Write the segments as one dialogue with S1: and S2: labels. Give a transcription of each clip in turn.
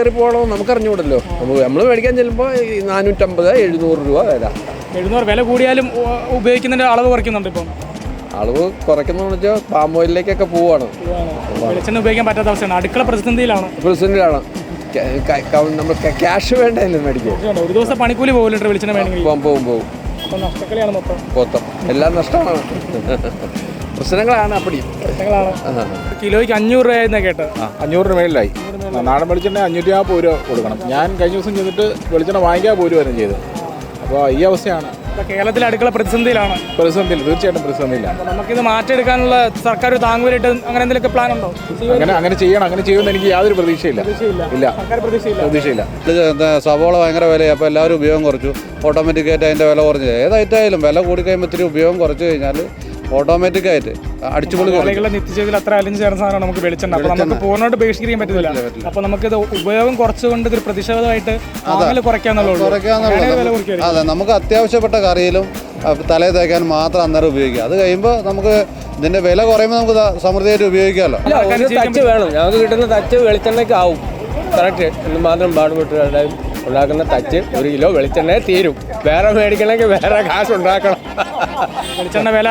S1: കയറി പോകണോ നമുക്ക് അറിഞ്ഞുകൂടല്ലോ. നമ്മൾ മേടിക്കാൻ ചെല്ലുമ്പോൾ നാനൂറ്റമ്പത് എഴുന്നൂറ് രൂപ വില
S2: എഴുന്നൂറ് വില കൂടിയാലും ഉപയോഗിക്കുന്നതിന്റെ അളവ് കുറയ്ക്കുന്നുണ്ട് ഇപ്പം.
S1: അളവ് കുറയ്ക്കുന്നതെന്ന് വെച്ചാൽ പാം ഓയിലിലേക്കൊക്കെ പോവാണ്.
S2: വെളിച്ചെണ്ണ ഉപയോഗിക്കാൻ പറ്റാത്ത അവസ്ഥയാണ്. അടുക്കള പ്രതിസന്ധിയിലാണ്.
S1: പ്രതിസന്ധിയിലാണ്. നമ്മൾ ക്യാഷ് വേണ്ടല്ലോ മേടിക്കാൻ?
S2: ഒരു ദിവസം പണിക്കൂലി പോകില്ല വെളിച്ചെണ്ണ വേണമെങ്കിൽ? നഷ്ടക്കളിയാണ് മൊത്തം.
S1: മൊത്തം. എല്ലാം നഷ്ടമാണ്. പ്രശ്നങ്ങളാണ് അപ്പടി
S2: പ്രശ്നങ്ങളാണ്. കിലോയ്ക്ക് അഞ്ഞൂറ് രൂപയെന്നാ കേട്ടോ.
S3: ആ അഞ്ഞൂറിന് മേളിലായി. നാടൻ വെളിച്ചെണ്ണ അഞ്ഞൂറ്റി നാൽപ്പത് രൂപ കൊടുക്കണം. ഞാൻ കഴിഞ്ഞ ദിവസം ചെന്നിട്ട് വെളിച്ചെണ്ണ വാങ്ങിക്കാൻ പോലും വരും ചെയ്തു അപ്പോൾ ഈ അവസ്ഥയാണ്.
S2: കേരളത്തിലെ അടുക്കള പ്രതിസന്ധിയിലാണ്.
S3: പ്രതിസന്ധിയിൽ തീർച്ചയായിട്ടും പ്രതിസന്ധിയിലാണ്.
S2: നമുക്കിത് മാറ്റിയെടുക്കാനുള്ള സർക്കാർ താങ്ങുവരായിട്ട് അങ്ങനെ എന്തെങ്കിലും പ്ലാൻ ഉണ്ടോ?
S3: അങ്ങനെ അങ്ങനെ ചെയ്യണം അങ്ങനെ ചെയ്യുമെന്ന് എനിക്ക് യാതൊരു പ്രതീക്ഷയില്ല. ഇല്ല.
S2: സർക്കാർ പ്രതീക്ഷയില്ല.
S4: സവോള ഭയങ്കര വിലയാണ് അപ്പോൾ എല്ലാവരും ഉപയോഗം കുറച്ചു. ഓട്ടോമാറ്റിക്കായിട്ട് അതിന്റെ വില കുറഞ്ഞു. ഏതായിട്ടായാലും വില കൂടി കഴിയുമ്പോൾ ഇത്തിരി ഉപയോഗം കുറച്ച് കഴിഞ്ഞാൽ ഓട്ടോമാറ്റിക്കായിട്ട് അടിച്ചുപൊളി കുറയും
S2: ആളുകളുടെ നിത്യജീവിതത്തിൽ അത്ര അലിഞ്ഞു ചേർന്ന സാധനമാണ് നമുക്ക് വെളിച്ചെണ്ണ. അപ്പോൾ നമുക്ക് പൂർണമായിട്ട് ബഹിഷ്കരിക്കാൻ പറ്റില്ല അപ്പോൾ ഇത് ഉപയോഗം കുറച്ചുകൊണ്ട് ഇതൊരു പ്രതിഷേധമായിട്ട് കുറയ്ക്കാന്നുള്ളൂ
S4: അതെ നമുക്ക് അത്യാവശ്യപ്പെട്ട കറിയിലും തലേ തലയിൽ തേക്കാൻ മാത്രം അന്നേരം ഉപയോഗിക്കുക. അത് കഴിയുമ്പോൾ നമുക്ക് ഇതിന്റെ വില കുറയുമ്പോൾ നമുക്ക് സമൃദ്ധിയായിട്ട് ഉപയോഗിക്കാമല്ലോ
S5: തച്ച് വേണം. ഞങ്ങൾക്ക് കിട്ടുന്ന തച്ച് വെളിച്ചെണ്ണയ്ക്ക് ആവും. കറക്റ്റ് എന്ന് മാത്രം പാടുപെട്ട് ഉണ്ടാക്കുന്ന തച്ച് ഒരു കിലോ വെളിച്ചെണ്ണയെ തീരും. വേറെ മേടിക്കണമെങ്കിൽ വേറെ കാശ് ഉണ്ടാക്കണം
S2: വെളിച്ചെണ്ണ വില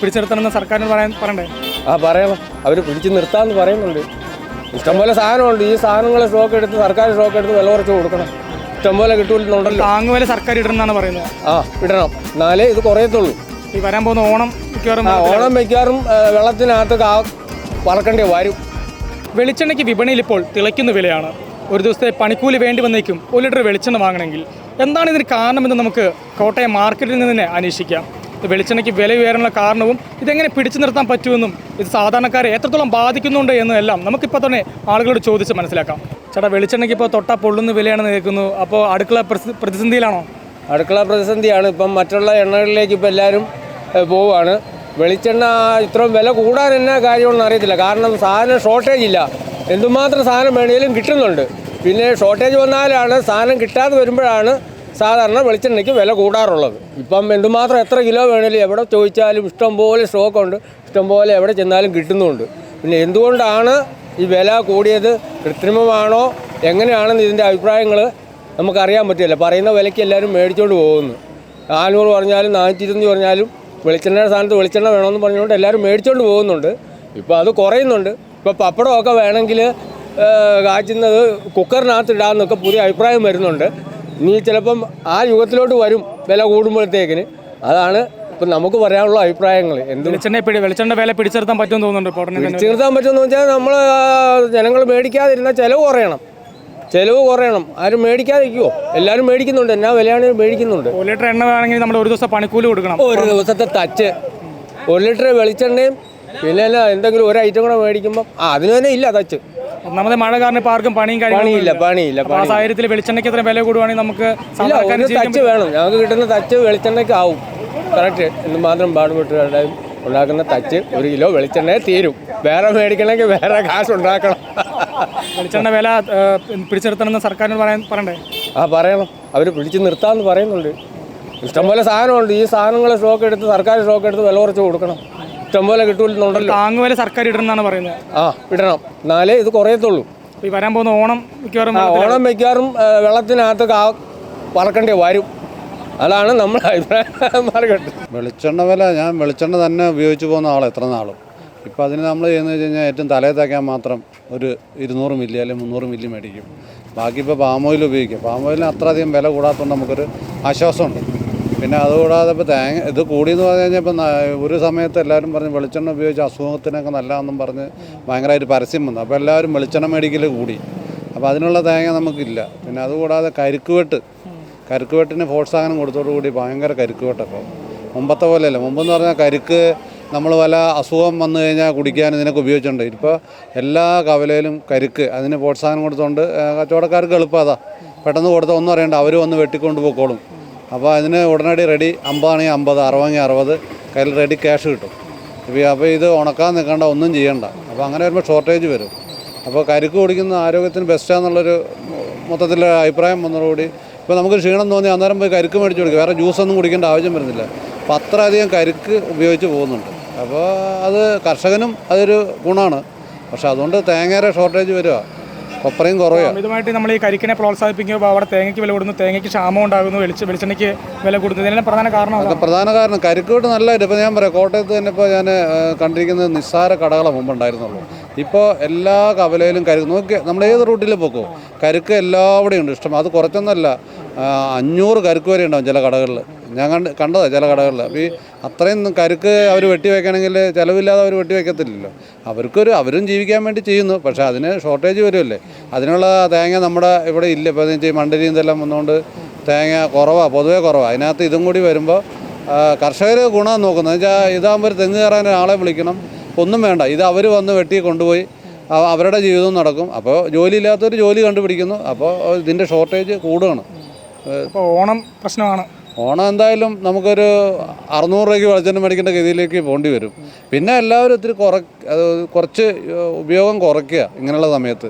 S2: പിടിച്ചെടുത്തണമെന്ന് സർക്കാരിന് പറയാൻ പറയണ്ടേ?
S5: ആ പറയണം അവർ പിടിച്ചു നിർത്താമെന്ന് പറയുന്നുണ്ട്. ഇഷ്ടംപോലെ സാധനമുണ്ട്. ഈ സാധനങ്ങൾ സ്റ്റോക്ക് എടുത്ത് സർക്കാർ സ്റ്റോക്ക് എടുത്ത് വില കുറച്ച് കൊടുക്കണം. ഇഷ്ടംപോലെ കിട്ടുന്നുണ്ടല്ലോ
S2: താങ്ങുവില സർക്കാർ ഇടണമെന്നാണ് പറയുന്നത്.
S5: ആ ഇടണം. എന്നാലേ ഇത് കുറയത്തുള്ളൂ.
S2: ഈ വരാൻ പോകുന്ന ഓണം മിക്കവാറും
S5: ഓണം മിക്കവാറും വെള്ളത്തിനകത്ത് കാ വരും.
S2: വെളിച്ചെണ്ണയ്ക്ക് വിപണിയിൽ ഇപ്പോൾ തിളയ്ക്കുന്ന വിലയാണ്. ഒരു ദിവസത്തെ പണിക്കൂലി വേണ്ടി വന്നേക്കും. ഒരു ലിറ്റർ വെളിച്ചെണ്ണ വാങ്ങണമെങ്കിൽ. എന്താണ് ഇതിന് കാരണമെന്ന് നമുക്ക് കോട്ടയം മാർക്കറ്റിൽ നിന്ന് തന്നെ അന്വേഷിക്കാം. വെളിച്ചെണ്ണയ്ക്ക് വില ഉയരാനുള്ള കാരണവും ഇതെങ്ങനെ പിടിച്ചു നിർത്താൻ പറ്റുമെന്നും ഇത് സാധാരണക്കാരെ എത്രത്തോളം ബാധിക്കുന്നുണ്ട് എന്നും എല്ലാം നമുക്കിപ്പോൾ തന്നെ ആളുകളോട് ചോദിച്ച് മനസ്സിലാക്കാം. ചേട്ടാ വെളിച്ചെണ്ണയ്ക്ക് ഇപ്പോൾ തൊട്ടാ പൊള്ളുന്ന വിലയാണ് നിൽക്കുന്നു അപ്പോൾ അടുക്കള പ്രതി- പ്രതിസന്ധിയിലാണോ?
S5: അടുക്കള പ്രതിസന്ധിയാണ്. ഇപ്പം മറ്റുള്ള എണ്ണകളിലേക്ക് ഇപ്പോൾ എല്ലാവരും പോവുകയാണ്. വെളിച്ചെണ്ണ ഇത്രയും വില കൂടാൻ എന്നാ കാര്യമൊന്നും അറിയത്തില്ല. കാരണം സാധനം ഷോർട്ടേജ് ഇല്ല. എന്തുമാത്രം സാധനം വേണമെങ്കിലും കിട്ടുന്നുണ്ട്. പിന്നെ ഷോർട്ടേജ് വന്നാലാണ് സാധനം കിട്ടാതെ വരുമ്പോഴാണ് സാധാരണ വെളിച്ചെണ്ണയ്ക്ക് വില കൂടാറുള്ളത്. ഇപ്പം എന്തുമാത്രം എത്ര കിലോ വേണമെങ്കിലും എവിടെ ചോദിച്ചാലും ഇഷ്ടംപോലെ സ്റ്റോക്കുണ്ട് ഇഷ്ടംപോലെ എവിടെ ചെന്നാലും കിട്ടുന്നുണ്ട്. പിന്നെ എന്തുകൊണ്ടാണ് ഈ വില കൂടിയത്? കൃത്രിമമാണോ? എങ്ങനെയാണെന്ന് ഇതിന്റെ അഭിപ്രായങ്ങൾ നമുക്കറിയാൻ പറ്റില്ല. പറയുന്ന വിലയ്ക്ക് എല്ലാവരും മേടിച്ചുകൊണ്ട് പോകുന്നു. നാനൂറ് പറഞ്ഞാലും നാനൂറ്റി ഇരുന്നൂറ് പറഞ്ഞാലും വെളിച്ചെണ്ണയുടെ സ്ഥാനത്ത് വെളിച്ചെണ്ണ വേണമെന്ന് പറഞ്ഞുകൊണ്ട് എല്ലാവരും മേടിച്ചുകൊണ്ട് പോകുന്നുണ്ട്. ഇപ്പോൾ അത് കുറയുന്നുണ്ട്. ഇപ്പോൾ പപ്പടമൊക്കെ വേണമെങ്കിൽ കാച്ചുന്നത് കുക്കറിനകത്ത് ഇടാമെന്നൊക്കെ പുതിയ അഭിപ്രായം വരുന്നുണ്ട്. ഇനി ചിലപ്പം ആ യുഗത്തിലോട്ട് വരും വില കൂടുമ്പോഴത്തേക്കിന്. അതാണ് ഇപ്പം നമുക്ക് പറയാനുള്ള അഭിപ്രായങ്ങൾ എന്ത്
S2: വെളിച്ചെണ്ണ പിടി വെളിച്ചെണ്ണ വില പിടിച്ചെടുത്താൻ പറ്റുമെന്ന് തോന്നുന്നുണ്ട്
S5: പിടിച്ചെടുത്താൻ പറ്റുമെന്ന് വെച്ചാൽ നമ്മൾ ജനങ്ങൾ മേടിക്കാതിരുന്ന ചിലവ് കുറയണം. ചിലവ് കുറയണം. ആരും മേടിക്കാതിരിക്കുമോ എല്ലാവരും മേടിക്കുന്നുണ്ട്. എന്നാ വിലയാണ് മേടിക്കുന്നുണ്ട്.
S2: ഒരു ലിറ്റർ എണ്ണ വേണമെങ്കിൽ നമ്മൾ ഒരു ദിവസം പണിക്കൂലി കൊടുക്കണം.
S5: ഒരു ദിവസത്തെ തച്ച്. ഒരു ലിറ്റർ വെളിച്ചെണ്ണയും പിന്നെ എന്തെങ്കിലും ഒരു ഐറ്റം കൂടെ മേടിക്കുമ്പോൾ ആ അതിന് തന്നെ ഇല്ല തച്ച്.
S2: ഒന്നാമത് മഴ കാരണം ഇപ്പൊ ആർക്കും പണിയും
S5: പണിയില്ല പണിയില്ല
S2: ആ സാഹചര്യത്തിൽ വെളിച്ചെണ്ണയ്ക്ക് എത്ര വില കൂടുവാണെങ്കിൽ നമുക്ക്
S5: ഇല്ല
S2: സാധാരണക്കാരന്
S5: ഒരു
S2: ജീവിക്കാൻ
S5: തച്ച് വേണം. ഞങ്ങൾക്ക് കിട്ടുന്ന തച്ച് വെളിച്ചെണ്ണയ്ക്ക് ആവും. കറക്റ്റ് എന്ന് മാത്രം പാടുപെട്ട് ഉണ്ടാക്കുന്ന തച്ച് ഒരു കിലോ വെളിച്ചെണ്ണ തീരും. വേറെ മേടിക്കണമെങ്കിൽ വേറെ കാശ് ഉണ്ടാക്കണം.
S2: വെളിച്ചെണ്ണ വില ഏഹ്, പിടിച്ചെടുത്തണമെന്ന് സർക്കാരിന് പറയാൻ പറയണ്ടേ?
S5: ആ പറയണം. അവർ പിടിച്ച് നിർത്താമെന്ന് പറയുന്നുണ്ട്. ഇഷ്ടംപോലെ സാധനമുണ്ട്. ഈ സാധനങ്ങൾ സ്റ്റോക്ക് എടുത്ത് സർക്കാർ സ്റ്റോക്ക് എടുത്ത് വില കുറച്ച് കൊടുക്കണം. ഇഷ്ടംപോലെ കിട്ടുന്നുണ്ടല്ലോ
S2: താങ്ങുവില സർക്കാർ ഇടണമെന്നാണ് പറയുന്നത്.
S5: ആ ഇടണം. എന്നാലേ ഇത് കുറയത്തുള്ളൂ.
S2: ഈ വരാൻ പോകുന്ന ഓണം മിക്കവാറും
S5: ആ ഓണം മിക്കവാറും വെള്ളത്തിനകത്ത് കാ വരും. അതാണ് നമ്മുടെ അഭിപ്രായം. മാർക്കറ്റ്
S4: വെളിച്ചെണ്ണ വില ഞാൻ വെളിച്ചെണ്ണ തന്നെ ഉപയോഗിച്ച് പോകുന്ന ആൾ എത്ര നാളും? ഇപ്പോൾ അതിന് നമ്മൾ ചെയ്യുന്നത് വെച്ച് കഴിഞ്ഞാൽ ഏറ്റവും തലയിൽ തേക്കാൻ മാത്രം ഒരു ഇരുന്നൂറ് മില്ലി അല്ലെങ്കിൽ മുന്നൂറ് മില്ലി മേടിക്കും. ബാക്കി ഇപ്പോൾ പാമോയിൽ ഓയിൽ ഉപയോഗിക്കും പാം ഓയിലിന് അത്രയധികം വില കൂടാത്തതുകൊണ്ട് നമുക്കൊരു ആശ്വാസമുണ്ട്. പിന്നെ അതുകൂടാതെ ഇപ്പോൾ തേങ്ങ ഇത് കൂടിയെന്ന് പറഞ്ഞു കഴിഞ്ഞാൽ ഇപ്പം ഒരു സമയത്ത് എല്ലാവരും പറഞ്ഞ് വെളിച്ചെണ്ണ ഉപയോഗിച്ച് അസുഖത്തിനൊക്കെ നല്ലതെന്നും പറഞ്ഞ് ഭയങ്കരമായിട്ട് പരസ്യം വന്നു. അപ്പോൾ എല്ലാവരും വെളിച്ചെണ്ണ മേടിക്കൽ കൂടി. അപ്പോൾ അതിനുള്ള തേങ്ങ നമുക്കില്ല. പിന്നെ അതുകൂടാതെ കരുക്കുവെട്ട്. കരുക്കുവെട്ടിന് പ്രോത്സാഹനം കൊടുത്തോടുകൂടി ഭയങ്കര കരുക്കുവെട്ടപ്പോൾ മുമ്പത്തെ പോലെയല്ല. മുമ്പെന്ന് പറഞ്ഞാൽ കരുക്ക് നമ്മൾ വല്ല അസുഖം വന്നു കഴിഞ്ഞാൽ കുടിക്കാൻ ഇതിനൊക്കെ ഉപയോഗിച്ചിട്ടുണ്ട്. ഇപ്പോൾ എല്ലാ കവലയിലും കരുക്ക് അതിന് പ്രോത്സാഹനം കൊടുത്തുകൊണ്ട് ആ, കച്ചവടക്കാർക്ക് എളുപ്പം അതാ. പെട്ടെന്ന് കൊടുത്താൽ ഒന്നും അറിയണ്ട. അവർ വന്ന് വെട്ടിക്കൊണ്ട് പോയിക്കോളും. അപ്പോൾ അതിന് ഉടനടി റെഡി അമ്പതാണെങ്കിൽ അമ്പത് അറുപതെങ്കിൽ അറുപത് കയ്യിൽ റെഡി ക്യാഷ് കിട്ടും. ഇപ്പോൾ അപ്പോൾ ഇത് ഉണക്കാൻ നിൽക്കേണ്ട ഒന്നും ചെയ്യണ്ട. അപ്പോൾ അങ്ങനെ വരുമ്പോൾ ഷോർട്ടേജ് വരും. അപ്പോൾ കരിക്ക് കുടിക്കുന്ന ആരോഗ്യത്തിന് ബെസ്റ്റാന്നുള്ളൊരു മൊത്തത്തിലുള്ള അഭിപ്രായം വന്നതോടുകൂടി ഇപ്പോൾ നമുക്ക് ക്ഷീണം തോന്നി അന്നേരം പോയി കരിക്ക് മേടിച്ച് കൊടുക്കും. വേറെ ജ്യൂസൊന്നും കുടിക്കേണ്ട ആവശ്യം വരുന്നില്ല. അപ്പോൾ അത്രയധികം കരിക്ക് ഉപയോഗിച്ച് പോകുന്നുണ്ട്. അപ്പോൾ അത് കർഷകനും അതൊരു ഗുണമാണ്. പക്ഷേ അതുകൊണ്ട് തേങ്ങയുടെ ഷോർട്ടേജ് വരിക കൊപ്രയും കുറവാണ്
S2: അമിതമായിട്ട് നമ്മൾ ഈ കരിക്കിനെ പ്രോത്സാഹിപ്പിക്കുമ്പോൾ അവിടെ തേങ്ങയ്ക്ക് വില കൂടുന്നു തേങ്ങയ്ക്ക് ക്ഷാമം ഉണ്ടാകുന്നു വെളിച്ച വെളിച്ചെണ്ണയ്ക്ക് വില കൂടുന്നു ഇതിനെല്ലാം പ്രധാന കാരണം
S4: പ്രധാന കാരണം. കരിക്കോട്ട് നല്ല ഇപ്പോൾ ഞാൻ പറയാം കോട്ടയത്ത് തന്നെ ഇപ്പോൾ ഞാൻ കണ്ടിരിക്കുന്നത് നിസ്സാര കടകളെ മുമ്പ് ഉണ്ടായിരുന്നുള്ളൂ. ഇപ്പോൾ എല്ലാ കവലയിലും കരുക്ക് നോക്കി നമ്മൾ ഏത് റൂട്ടിൽ പോക്കോ കരുക്ക് എല്ലാവിടെയും ഉണ്ട്. ഇഷ്ടം അത് കുറച്ചൊന്നല്ല അഞ്ഞൂറ് കരുക്ക് വരെ ഉണ്ടാവും ചില കടകളിൽ ഞാൻ കണ്ട് കണ്ടതാണ് ചില കടകളിൽ അപ്പോൾ ഈ അത്രയും കരുക്ക് അവർ വെട്ടി വെക്കണമെങ്കിൽ ചിലവില്ലാതെ അവർ വെട്ടി വെക്കത്തില്ലല്ലോ അവർക്കൊരു അവരും ജീവിക്കാൻ വേണ്ടി ചെയ്യുന്നു. പക്ഷേ അതിന് ഷോർട്ടേജ് വരുമല്ലേ അതിനുള്ള തേങ്ങ നമ്മുടെ ഇവിടെ ഇല്ല. ഇപ്പോൾ വെച്ചാൽ മണ്ടരിയും ഇതെല്ലാം വന്നുകൊണ്ട് തേങ്ങ കുറവാണ് പൊതുവേ കുറവാണ് അതിനകത്ത് ഇതും കൂടി വരുമ്പോൾ കർഷകർ ഗുണം നോക്കുന്നത്. വെച്ചാൽ ഇതാകുമ്പോൾ ഒരു തെങ്ങ് കയറാൻ ഒരാളെ വിളിക്കണം. ഒന്നും വേണ്ട. ഇത് അവർ വന്ന് വെട്ടി കൊണ്ടുപോയി അവരുടെ ജീവിതം നടക്കും. അപ്പോൾ ജോലി ഇല്ലാത്തവർ ജോലി കണ്ടുപിടിക്കുന്നു. അപ്പോൾ ഇതിന്റെ ഷോർട്ടേജ് കൂടുകയാണ്.
S2: അപ്പോൾ ഓണം പ്രശ്നമാണ്.
S4: ഓണം എന്തായാലും നമുക്കൊരു അറുന്നൂറ് രൂപയ്ക്ക് വെളിച്ചെണ്ണ മേടിക്കേണ്ട ഗതിയിലേക്ക് പോകേണ്ടി വരും. പിന്നെ എല്ലാവരും ഒത്തിരി കുറ കുറച്ച് ഉപയോഗം കുറയ്ക്കുക ഇങ്ങനെയുള്ള സമയത്ത്.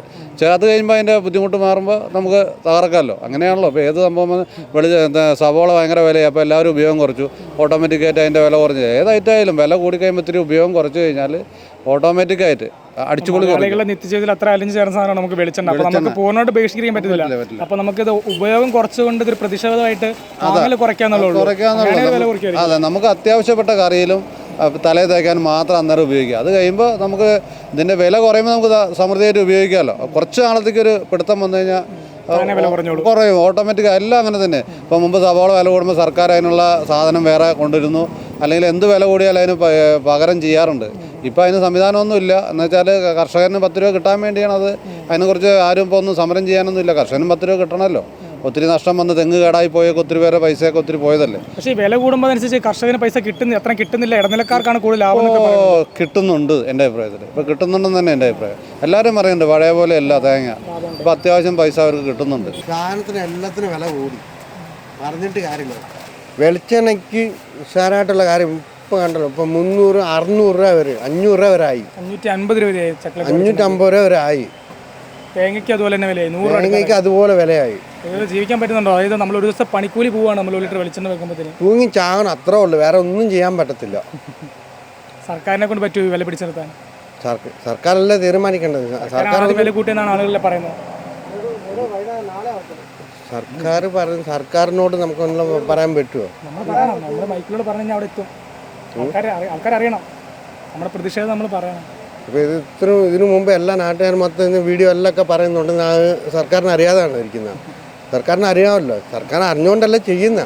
S4: അത് കഴിയുമ്പോൾ അതിന്റെ ബുദ്ധിമുട്ട് മാറുമ്പോൾ നമുക്ക് തകർക്കാമല്ലോ അങ്ങനെയാണല്ലോ. അപ്പോൾ ഏത് സംഭവം വെളി സവോള ഭയങ്കര വിലയായി അപ്പോൾ എല്ലാവരും ഉപയോഗം കുറച്ചു. ഓട്ടോമാറ്റിക്കായിട്ട് അതിന്റെ വില കുറഞ്ഞു. ഏതായിട്ടായാലും വില കൂടിക്കഴിയുമ്പോൾ ഇത്തിരി ഉപയോഗം കുറച്ച് കഴിഞ്ഞാൽ ഓട്ടോമാറ്റിക്കായിട്ട് അടിച്ചുപൊളി കുറയും
S2: നിത്യജീവിതത്തിൽ അത്ര അലിഞ്ഞു ചേർന്ന സാധനമാണ് നമുക്ക് വെളിച്ചെണ്ണ. അപ്പോൾ നമുക്ക് പൂർണമായിട്ട് ബഹിഷ്കരിക്കാൻ പറ്റില്ല. അപ്പോൾ നമുക്കിത് ഉപയോഗം കുറച്ചുകൊണ്ട് ഇതൊരു പ്രതിഷേധമായിട്ട് വാങ്ങൽ കുറയ്ക്കാന്നുള്ളൂ
S4: അതെ നമുക്ക് അത്യാവശ്യപ്പെട്ട കറിയിലും തലേ തേക്കാൻ മാത്രം അന്നേരം ഉപയോഗിക്കുക. അത് കഴിയുമ്പോൾ നമുക്ക് ഇതിന്റെ വില കുറയുമ്പോൾ നമുക്ക് സമൃദ്ധിയായിട്ട് ഉപയോഗിക്കാമല്ലോ കുറച്ച് നാളത്തേക്ക് ഒരു പിടുത്തം വന്നു കഴിഞ്ഞാൽ കുറയും. ഓട്ടോമാറ്റിക് എല്ലാം അങ്ങനെ തന്നെ. ഇപ്പോൾ മുമ്പ് സവാള വില കൂടുമ്പോൾ സർക്കാർ അതിനുള്ള സാധനം വേറെ കൊണ്ടുവരുന്നു. അല്ലെങ്കിൽ എന്ത് വില കൂടിയാലും അതിന് പകരം ചെയ്യാറുണ്ട്. ഇപ്പോൾ അതിന് സംവിധാനമൊന്നുമില്ല. എന്ന് വെച്ചാൽ കർഷകന് പത്ത് രൂപ കിട്ടാൻ വേണ്ടിയാണത് അത്. അതിനെക്കുറിച്ച് ആരും ഇപ്പോൾ ഒന്നും സമരം ചെയ്യാനൊന്നുമില്ല. കർഷകനും പത്ത് രൂപ കിട്ടണമല്ലോ. ഒത്തിരി നഷ്ടം വന്ന് തെങ്ങ് കേടായി പോയൊക്കെ ഒത്തിരി പേരെ പൈസയൊക്കെ ഒത്തിരി പോയതല്ലേ?
S2: പക്ഷേ വില കൂടുമ്പോൾ അനുസരിച്ച് കർഷകന് പൈസ കിട്ടുന്ന എത്ര കിട്ടുന്നില്ല. ഇടനിലക്കാർക്കാണ് കൂടുതൽ ലാഭം.
S4: കിട്ടുന്നുണ്ട് എന്റെ അഭിപ്രായത്തിൽ ഇപ്പോൾ കിട്ടുന്നുണ്ടെന്ന് തന്നെ എന്റെ അഭിപ്രായം. എല്ലാവരും പറയുന്നുണ്ട് പഴയ പോലെ അല്ല തേങ്ങ. ഇപ്പോൾ അത്യാവശ്യം പൈസ അവർക്ക് കിട്ടുന്നുണ്ട്.
S6: സാധനത്തിന് എല്ലാത്തിനും വില കൂടി. പറഞ്ഞിട്ട് കാര്യമില്ല. വെളിച്ചെണ്ണയ്ക്ക് ഉഷാറായിട്ടുള്ള കാര്യം ഇപ്പോൾ കണ്ടല്ലോ. ഇപ്പം മുന്നൂറ് അറുന്നൂറ് രൂപ വരെ അഞ്ഞൂറ് രൂപ വരെ ആയി.
S2: അഞ്ഞൂറ്റി അൻപത് രൂപയായി ചക്ക
S6: അഞ്ഞൂറ്റമ്പത് രൂപ വരെ ആയി.
S2: തേങ്ങയ്ക്ക് അതുപോലെ തന്നെ വിലയായി. നൂറ് രൂപ
S6: തേങ്ങയ്ക്ക് അതുപോലെ വിലയായി.
S2: ഇത് ജീവിക്കാൻ പറ്റുന്നുണ്ടോ? അതായത് നമ്മൾ ഒരു ദിവസം പണിക്കൂലി പോവാണ് നമ്മൾ ഒരു ലിറ്റർ വെളിച്ചെണ്ണ വെക്കുമ്പോഴത്തേന്.
S6: തൂങ്ങി ചാകണം അത്രേ ഉള്ളൂ. വേറെ ഒന്നും ചെയ്യാൻ പറ്റത്തില്ല.
S2: സർക്കാരിനെ കൊണ്ട് പറ്റുമോ ഈ വില പിടിച്ചെടുത്താൻ.
S6: സർക്കാർ സർക്കാരല്ലേ തീരുമാനിക്കേണ്ടത്? സർക്കാർ
S2: ആദ്യം വില കൂട്ടിയെന്നാണ് ആളുകളെ പറയുന്നത്.
S6: സർക്കാർ സർക്കാരിനോട് നമുക്കൊന്നും പറയാൻ പറ്റുമോ
S2: നമ്മൾ പറയണം. നമ്മൾ മൈക്കിലൂടെ പറഞ്ഞു കഴിഞ്ഞാൽ അവിടെ എത്തും. അറിയണം നമ്മുടെ പ്രതിഷേധം നമ്മൾ പറയണം.
S6: അപ്പോൾ ഇത് ഇത്ര ഇതിനു മുമ്പ് എല്ലാ നാട്ടുകാരും മൊത്തം വീഡിയോ എല്ലാം ഒക്കെ പറയുന്നുണ്ട് സർക്കാരിന് അറിയാതാണ് ഇരിക്കുന്നത്. സർക്കാരിന് അറിയാമല്ലോ. സർക്കാർ അറിഞ്ഞുകൊണ്ടല്ല ചെയ്യുന്ന.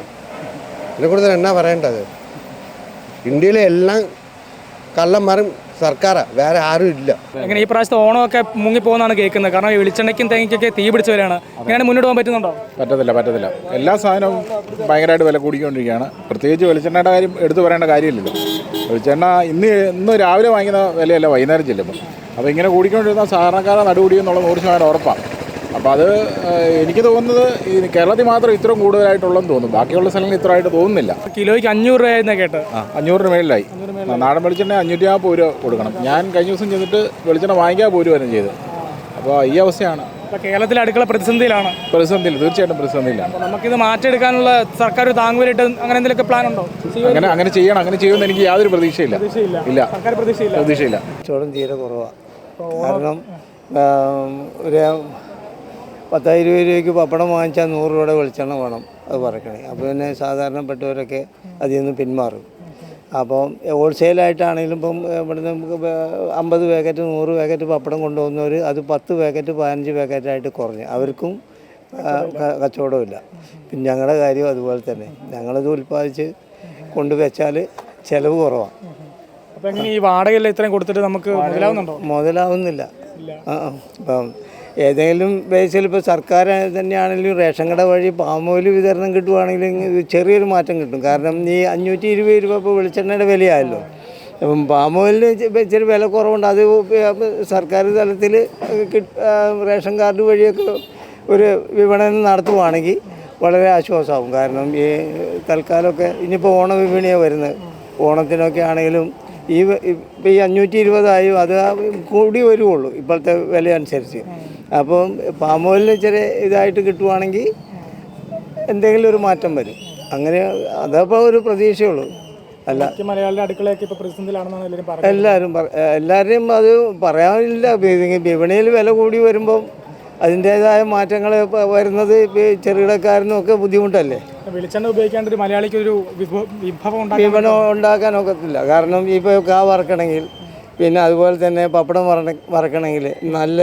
S6: ഇതിനെ കൂടുതൽ എന്നാ പറയേണ്ടത്? ഇന്ത്യയിലെ എല്ലാം കള്ളന്മാരും സർക്കാരാണ് വേറെ ആരും ഇല്ല.
S2: എങ്ങനെ ഈ പ്രാവശ്യത്തെ ഓണമൊക്കെ മുങ്ങിപ്പോകുന്നതാണ് കേൾക്കുന്നത്. കാരണം വെളിച്ചെണ്ണയ്ക്കും തേങ്ങയ്ക്കൊക്കെ തീ പിടിച്ച് വരികയാണ് ഇങ്ങനെ മുന്നോട്ട് പോകാൻ പറ്റുന്നുണ്ടോ?
S3: പറ്റത്തില്ല പറ്റത്തില്ല. എല്ലാ സാധനവും ഭയങ്കരമായിട്ട് വില കൂടിക്കൊണ്ടിരിക്കുകയാണ്. പ്രത്യേകിച്ച് വെളിച്ചെണ്ണയുടെ കാര്യം എടുത്തു പറയേണ്ട കാര്യമില്ലല്ലോ. വെളിച്ചെണ്ണ ഇന്ന് ഇന്ന് രാവിലെ വാങ്ങുന്ന വിലയല്ല വൈകുന്നേരം ചെല്ലുമ്പോൾ. അപ്പോൾ ഇങ്ങനെ കൂടിക്കൊണ്ടിരുന്ന സാധാരണക്കാരെ നടുകൂടി എന്നുള്ള നൂറ് ശതമാനം ഉറപ്പാണ്. അപ്പോൾ അത് എനിക്ക് തോന്നുന്നത് ഈ കേരളത്തിൽ മാത്രം ഇത്രയും കൂടുതലായിട്ടുള്ളതെന്ന് തോന്നുന്നു. ബാക്കിയുള്ള സ്ഥലങ്ങളിൽ ഇത്രയായിട്ട് തോന്നുന്നില്ല.
S2: കിലോയ്ക്ക് അഞ്ഞൂറ് രൂപയെന്ന് കേട്ട്.
S3: ആ അഞ്ഞൂറിന് മേളിലായി. നാടൻ വെളിച്ചെണ്ണ അഞ്ഞൂറ്റി നാൽപ്പത് രൂപ കൊടുക്കണം. ഞാൻ കഴിഞ്ഞ ദിവസം ചെന്നിട്ട് വെളിച്ചെണ്ണ വാങ്ങിക്കാൻ പോരുമായിരുന്നു ചെയ്ത്. അപ്പോൾ ഈ അവസ്ഥയാണ്.
S2: അപ്പോൾ കേരളത്തിലെ അടുക്കള പ്രതിസന്ധിയിലാണ്.
S3: പ്രതിസന്ധിയിൽ തീർച്ചയായിട്ടും പ്രതിസന്ധിയിലാണ്.
S2: അപ്പോൾ നമുക്കിത് മാറ്റിയെടുക്കാനുള്ള സർക്കാർ താങ്ങുവരിട്ട് അങ്ങനെ എന്തെങ്കിലും പ്ലാൻ ഉണ്ടോ?
S3: അങ്ങനെ അങ്ങനെ ചെയ്യണം അങ്ങനെ ചെയ്യുമെന്ന് എനിക്ക് യാതൊരു പ്രതീക്ഷയില്ല. ഇല്ല.
S2: സർക്കാർ പ്രതീക്ഷയില്ല.
S3: പ്രതീക്ഷയില്ല.
S7: കച്ചവടം തീരെ കുറവാണ് കാരണം ഒരു പത്ത് ഇരുപത് രൂപയ്ക്ക് പപ്പടം വാങ്ങിച്ചാൽ നൂറ് രൂപയുടെ വെളിച്ചെണ്ണ വേണം അത് പറക്കണേ അപ്പോൾ പിന്നെ സാധാരണപ്പെട്ടവരൊക്കെ അതിൽ നിന്ന് പിന്മാറും. അപ്പം ഹോൾസെയിലായിട്ടാണെങ്കിലും ഇപ്പം ഇവിടുന്ന് നമുക്ക് അമ്പത് പാക്കറ്റ് നൂറ് പാക്കറ്റ് പപ്പടം കൊണ്ടുപോകുന്നവർ അത് പത്ത് പാക്കറ്റ് പതിനഞ്ച് പാക്കറ്റായിട്ട് കുറഞ്ഞു. അവർക്കും കച്ചവടമില്ല പിന്നെ ഞങ്ങളുടെ കാര്യം അതുപോലെ തന്നെ. ഞങ്ങളത് ഉൽപ്പാദിച്ച് കൊണ്ടുവച്ചാൽ ചിലവ് കുറവാണ്
S2: എങ്ങനെ ഈ വാടകയിൽ ഇത്രയും കൊടുത്തിട്ട് നമുക്ക് മുതലാവുന്നുണ്ടോ?
S7: മുതലാവുന്നില്ല. ആ ആ. ഇപ്പം ഏതെങ്കിലും ബേസിൽ ഇപ്പോൾ സർക്കാർ തന്നെയാണെങ്കിലും റേഷൻ കട വഴി പാമോയിൽ വിതരണം കിട്ടുവാണെങ്കിൽ ഇത് ചെറിയൊരു മാറ്റം കിട്ടും. കാരണം ഈ അഞ്ഞൂറ്റി ഇരുപത് രൂപ ഇപ്പോൾ വെളിച്ചെണ്ണയുടെ വിലയായല്ലോ. അപ്പം പാമോയിലിന് ഇച്ചിരി വില കുറവുണ്ട്. അത് സർക്കാർ തലത്തിൽ റേഷൻ കാർഡ് വഴിയൊക്കെ ഒരു വിപണനം നടത്തുവാണെങ്കിൽ വളരെ ആശ്വാസമാകും കാരണം ഈ തൽക്കാലമൊക്കെ ഇനിയിപ്പോൾ ഓണ വിപണിയാണ് വരുന്നത്. ഓണത്തിനൊക്കെ ആണെങ്കിലും ഈ ഇപ്പം ഈ അഞ്ഞൂറ്റി ഇരുപതായും അത് കൂടി വരുവുള്ളൂ ഇപ്പോഴത്തെ വില അനുസരിച്ച്. അപ്പം പാമോയിലിന് ചെറിയ ഇതായിട്ട് കിട്ടുവാണെങ്കിൽ എന്തെങ്കിലും ഒരു മാറ്റം വരും. അങ്ങനെ അതപ്പോൾ ഒരു പ്രതീക്ഷയുള്ളൂ. അല്ല.
S2: മലയാളിയുടെ അടുക്കളയൊക്കെ ഇപ്പോൾ പ്രതിസന്ധിയിലാണെന്നാണ് എല്ലാവരും പറയുന്നത്.
S7: എല്ലാവരും പറ- എല്ലാവരെയും അത് പറയാനില്ല. വിപണിയിൽ വില കൂടി വരുമ്പം അതിന്റേതായ മാറ്റങ്ങൾ വരുന്നത് ചെറുകിടക്കാരനും ഒക്കെ ബുദ്ധിമുട്ടല്ലേ?
S2: വെളിച്ചെണ്ണ ഉപയോഗിക്കാണ്ട് ഒരു മലയാളിക്ക് ഒരു വിഭവം വിഭവം ഉണ്ടാക്കാൻ
S7: ഒക്കത്തില്ല. കാരണം ഇപ്പോൾ കാ വറക്കണമെങ്കിൽ പിന്നെ അതുപോലെ തന്നെ പപ്പടം വറ വറക്കണമെങ്കിൽ നല്ല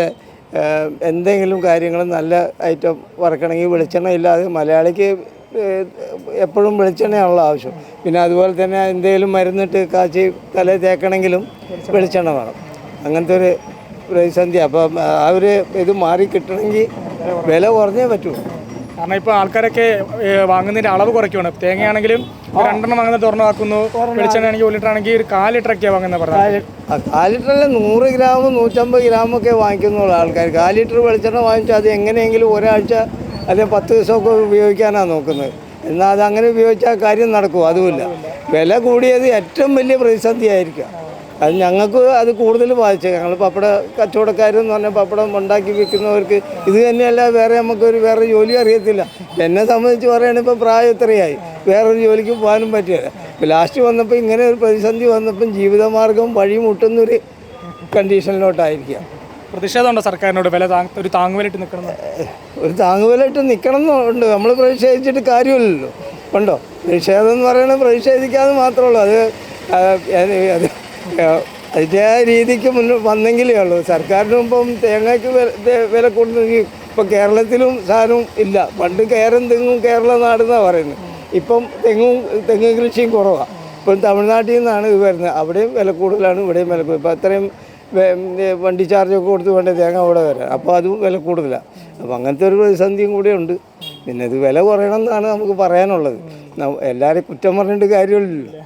S7: എന്തെങ്കിലും കാര്യങ്ങൾ നല്ല ഐറ്റം വറക്കണമെങ്കിൽ വെളിച്ചെണ്ണ ഇല്ലാതെ മലയാളിക്ക് എപ്പോഴും വെളിച്ചെണ്ണയാണല്ലോ ആവശ്യം. പിന്നെ അതുപോലെ തന്നെ എന്തെങ്കിലും മരുന്നിട്ട് കാച്ചി തല തേക്കണമെങ്കിലും വെളിച്ചെണ്ണ വേണം. അങ്ങനത്തെ ഒരു പ്രതിസന്ധി അപ്പം ഒരു ഇത് മാറി കിട്ടണമെങ്കിൽ വില കുറഞ്ഞേ പറ്റൂ.
S2: കാരണം ഇപ്പോൾ ആൾക്കാരൊക്കെ വാങ്ങുന്നതിന്റെ വാങ്ങുന്നതിന്റെ അളവ് കുറയ്ക്കുകയാണ് തേങ്ങയാണെങ്കിലും രണ്ടെണ്ണം വാങ്ങുന്നത് തുറന്നാക്കുന്നു വെളിച്ചെണ്ണ ആണെങ്കിൽ ഒരു ലിറ്റർ ആണെങ്കിൽ ഒരു കാൽ ലിറ്റർ ഒക്കെയാണ് വാങ്ങുന്നത് പറഞ്ഞത്.
S7: കാൽ ലിറ്ററിൽ നൂറ് ഗ്രാം നൂറ്റമ്പത് ഗ്രാമൊക്കെ വാങ്ങിക്കുന്നുള്ള ആൾക്കാർ കാൽ ലിറ്റർ വെളിച്ചെണ്ണ വാങ്ങിച്ചാൽ അത് എങ്ങനെയെങ്കിലും ഒരാഴ്ച അല്ലെങ്കിൽ പത്ത് ദിവസമൊക്കെ ഉപയോഗിക്കാനാണ് നോക്കുന്നത്. എന്നാൽ അത് അങ്ങനെ ഉപയോഗിച്ചാൽ കാര്യം നടക്കും അതുമില്ല. വില കൂടിയത് ഏറ്റവും വലിയ പ്രതിസന്ധി ആയിരിക്കാം അത് ഞങ്ങൾക്ക് അത് കൂടുതൽ ബാധിച്ചു ഞങ്ങൾ പപ്പട കച്ചവടക്കാരെന്ന് പറഞ്ഞാൽ പപ്പടം ഉണ്ടാക്കി വിൽക്കുന്നവർക്ക് ഇത് തന്നെയല്ല വേറെ നമുക്കൊരു വേറെ ജോലി അറിയത്തില്ല. എന്നെ സംബന്ധിച്ച് പറയുകയാണെങ്കിൽ ഇപ്പോൾ പ്രായം ഇത്രയായി വേറൊരു ജോലിക്ക് പോകാനും പറ്റില്ല. ഇപ്പോൾ ലാസ്റ്റ് വന്നപ്പോൾ ഇങ്ങനെ ഒരു പ്രതിസന്ധി വന്നപ്പം ജീവിതമാർഗം വഴി മുട്ടുന്നൊരു കണ്ടീഷനിലോട്ടായിരിക്കാം
S2: പ്രതിഷേധമുണ്ടോ സർക്കാരിനോട്? വില ഒരു താങ്ങുവിലിട്ട് നിൽക്കണം
S7: ഒരു താങ്ങുവിലായിട്ട് നിൽക്കണം എന്നുണ്ട് നമ്മൾ പ്രതിഷേധിച്ചിട്ട് കാര്യമില്ലല്ലോ. ഉണ്ടോ? പ്രതിഷേധം എന്ന് പറയുന്നത് പ്രതിഷേധിക്കാതെ മാത്രമേ ഉള്ളൂ. അത് അത് അതിന്റെ രീതിക്ക് മുന്നോട്ട് വന്നെങ്കിലേ ഉള്ളൂ. സർക്കാരിനും ഇപ്പം തേങ്ങയ്ക്ക് വില കൂടുതൽ ഇപ്പം കേരളത്തിലും സാധനവും ഇല്ല. പണ്ട് കേരം തെങ്ങും കേരള നാടെന്നാണ് പറയുന്നത് ഇപ്പം തെങ്ങും തെങ്ങ് കൃഷിയും കുറവാണ് ഇപ്പം തമിഴ്നാട്ടിൽ നിന്നാണ് ഇത് വരുന്നത് അവിടെയും വില കൂടുതലാണ് ഇവിടെയും വില കൂടുതൽ ഇപ്പം അത്രയും വണ്ടി ചാർജൊക്കെ കൊടുത്ത് വേണ്ട തേങ്ങ അവിടെ വരാൻ അപ്പോൾ അതും വില കൂടുതലാണ് അപ്പോൾ അങ്ങനത്തെ ഒരു പ്രതിസന്ധിയും കൂടെ ഉണ്ട്. പിന്നെ ഇത് വില കുറയണം എന്നാണ് നമുക്ക് പറയാനുള്ളത്. എല്ലാവരെയും കുറ്റം പറഞ്ഞിട്ട് കാര്യമില്ലല്ലോ.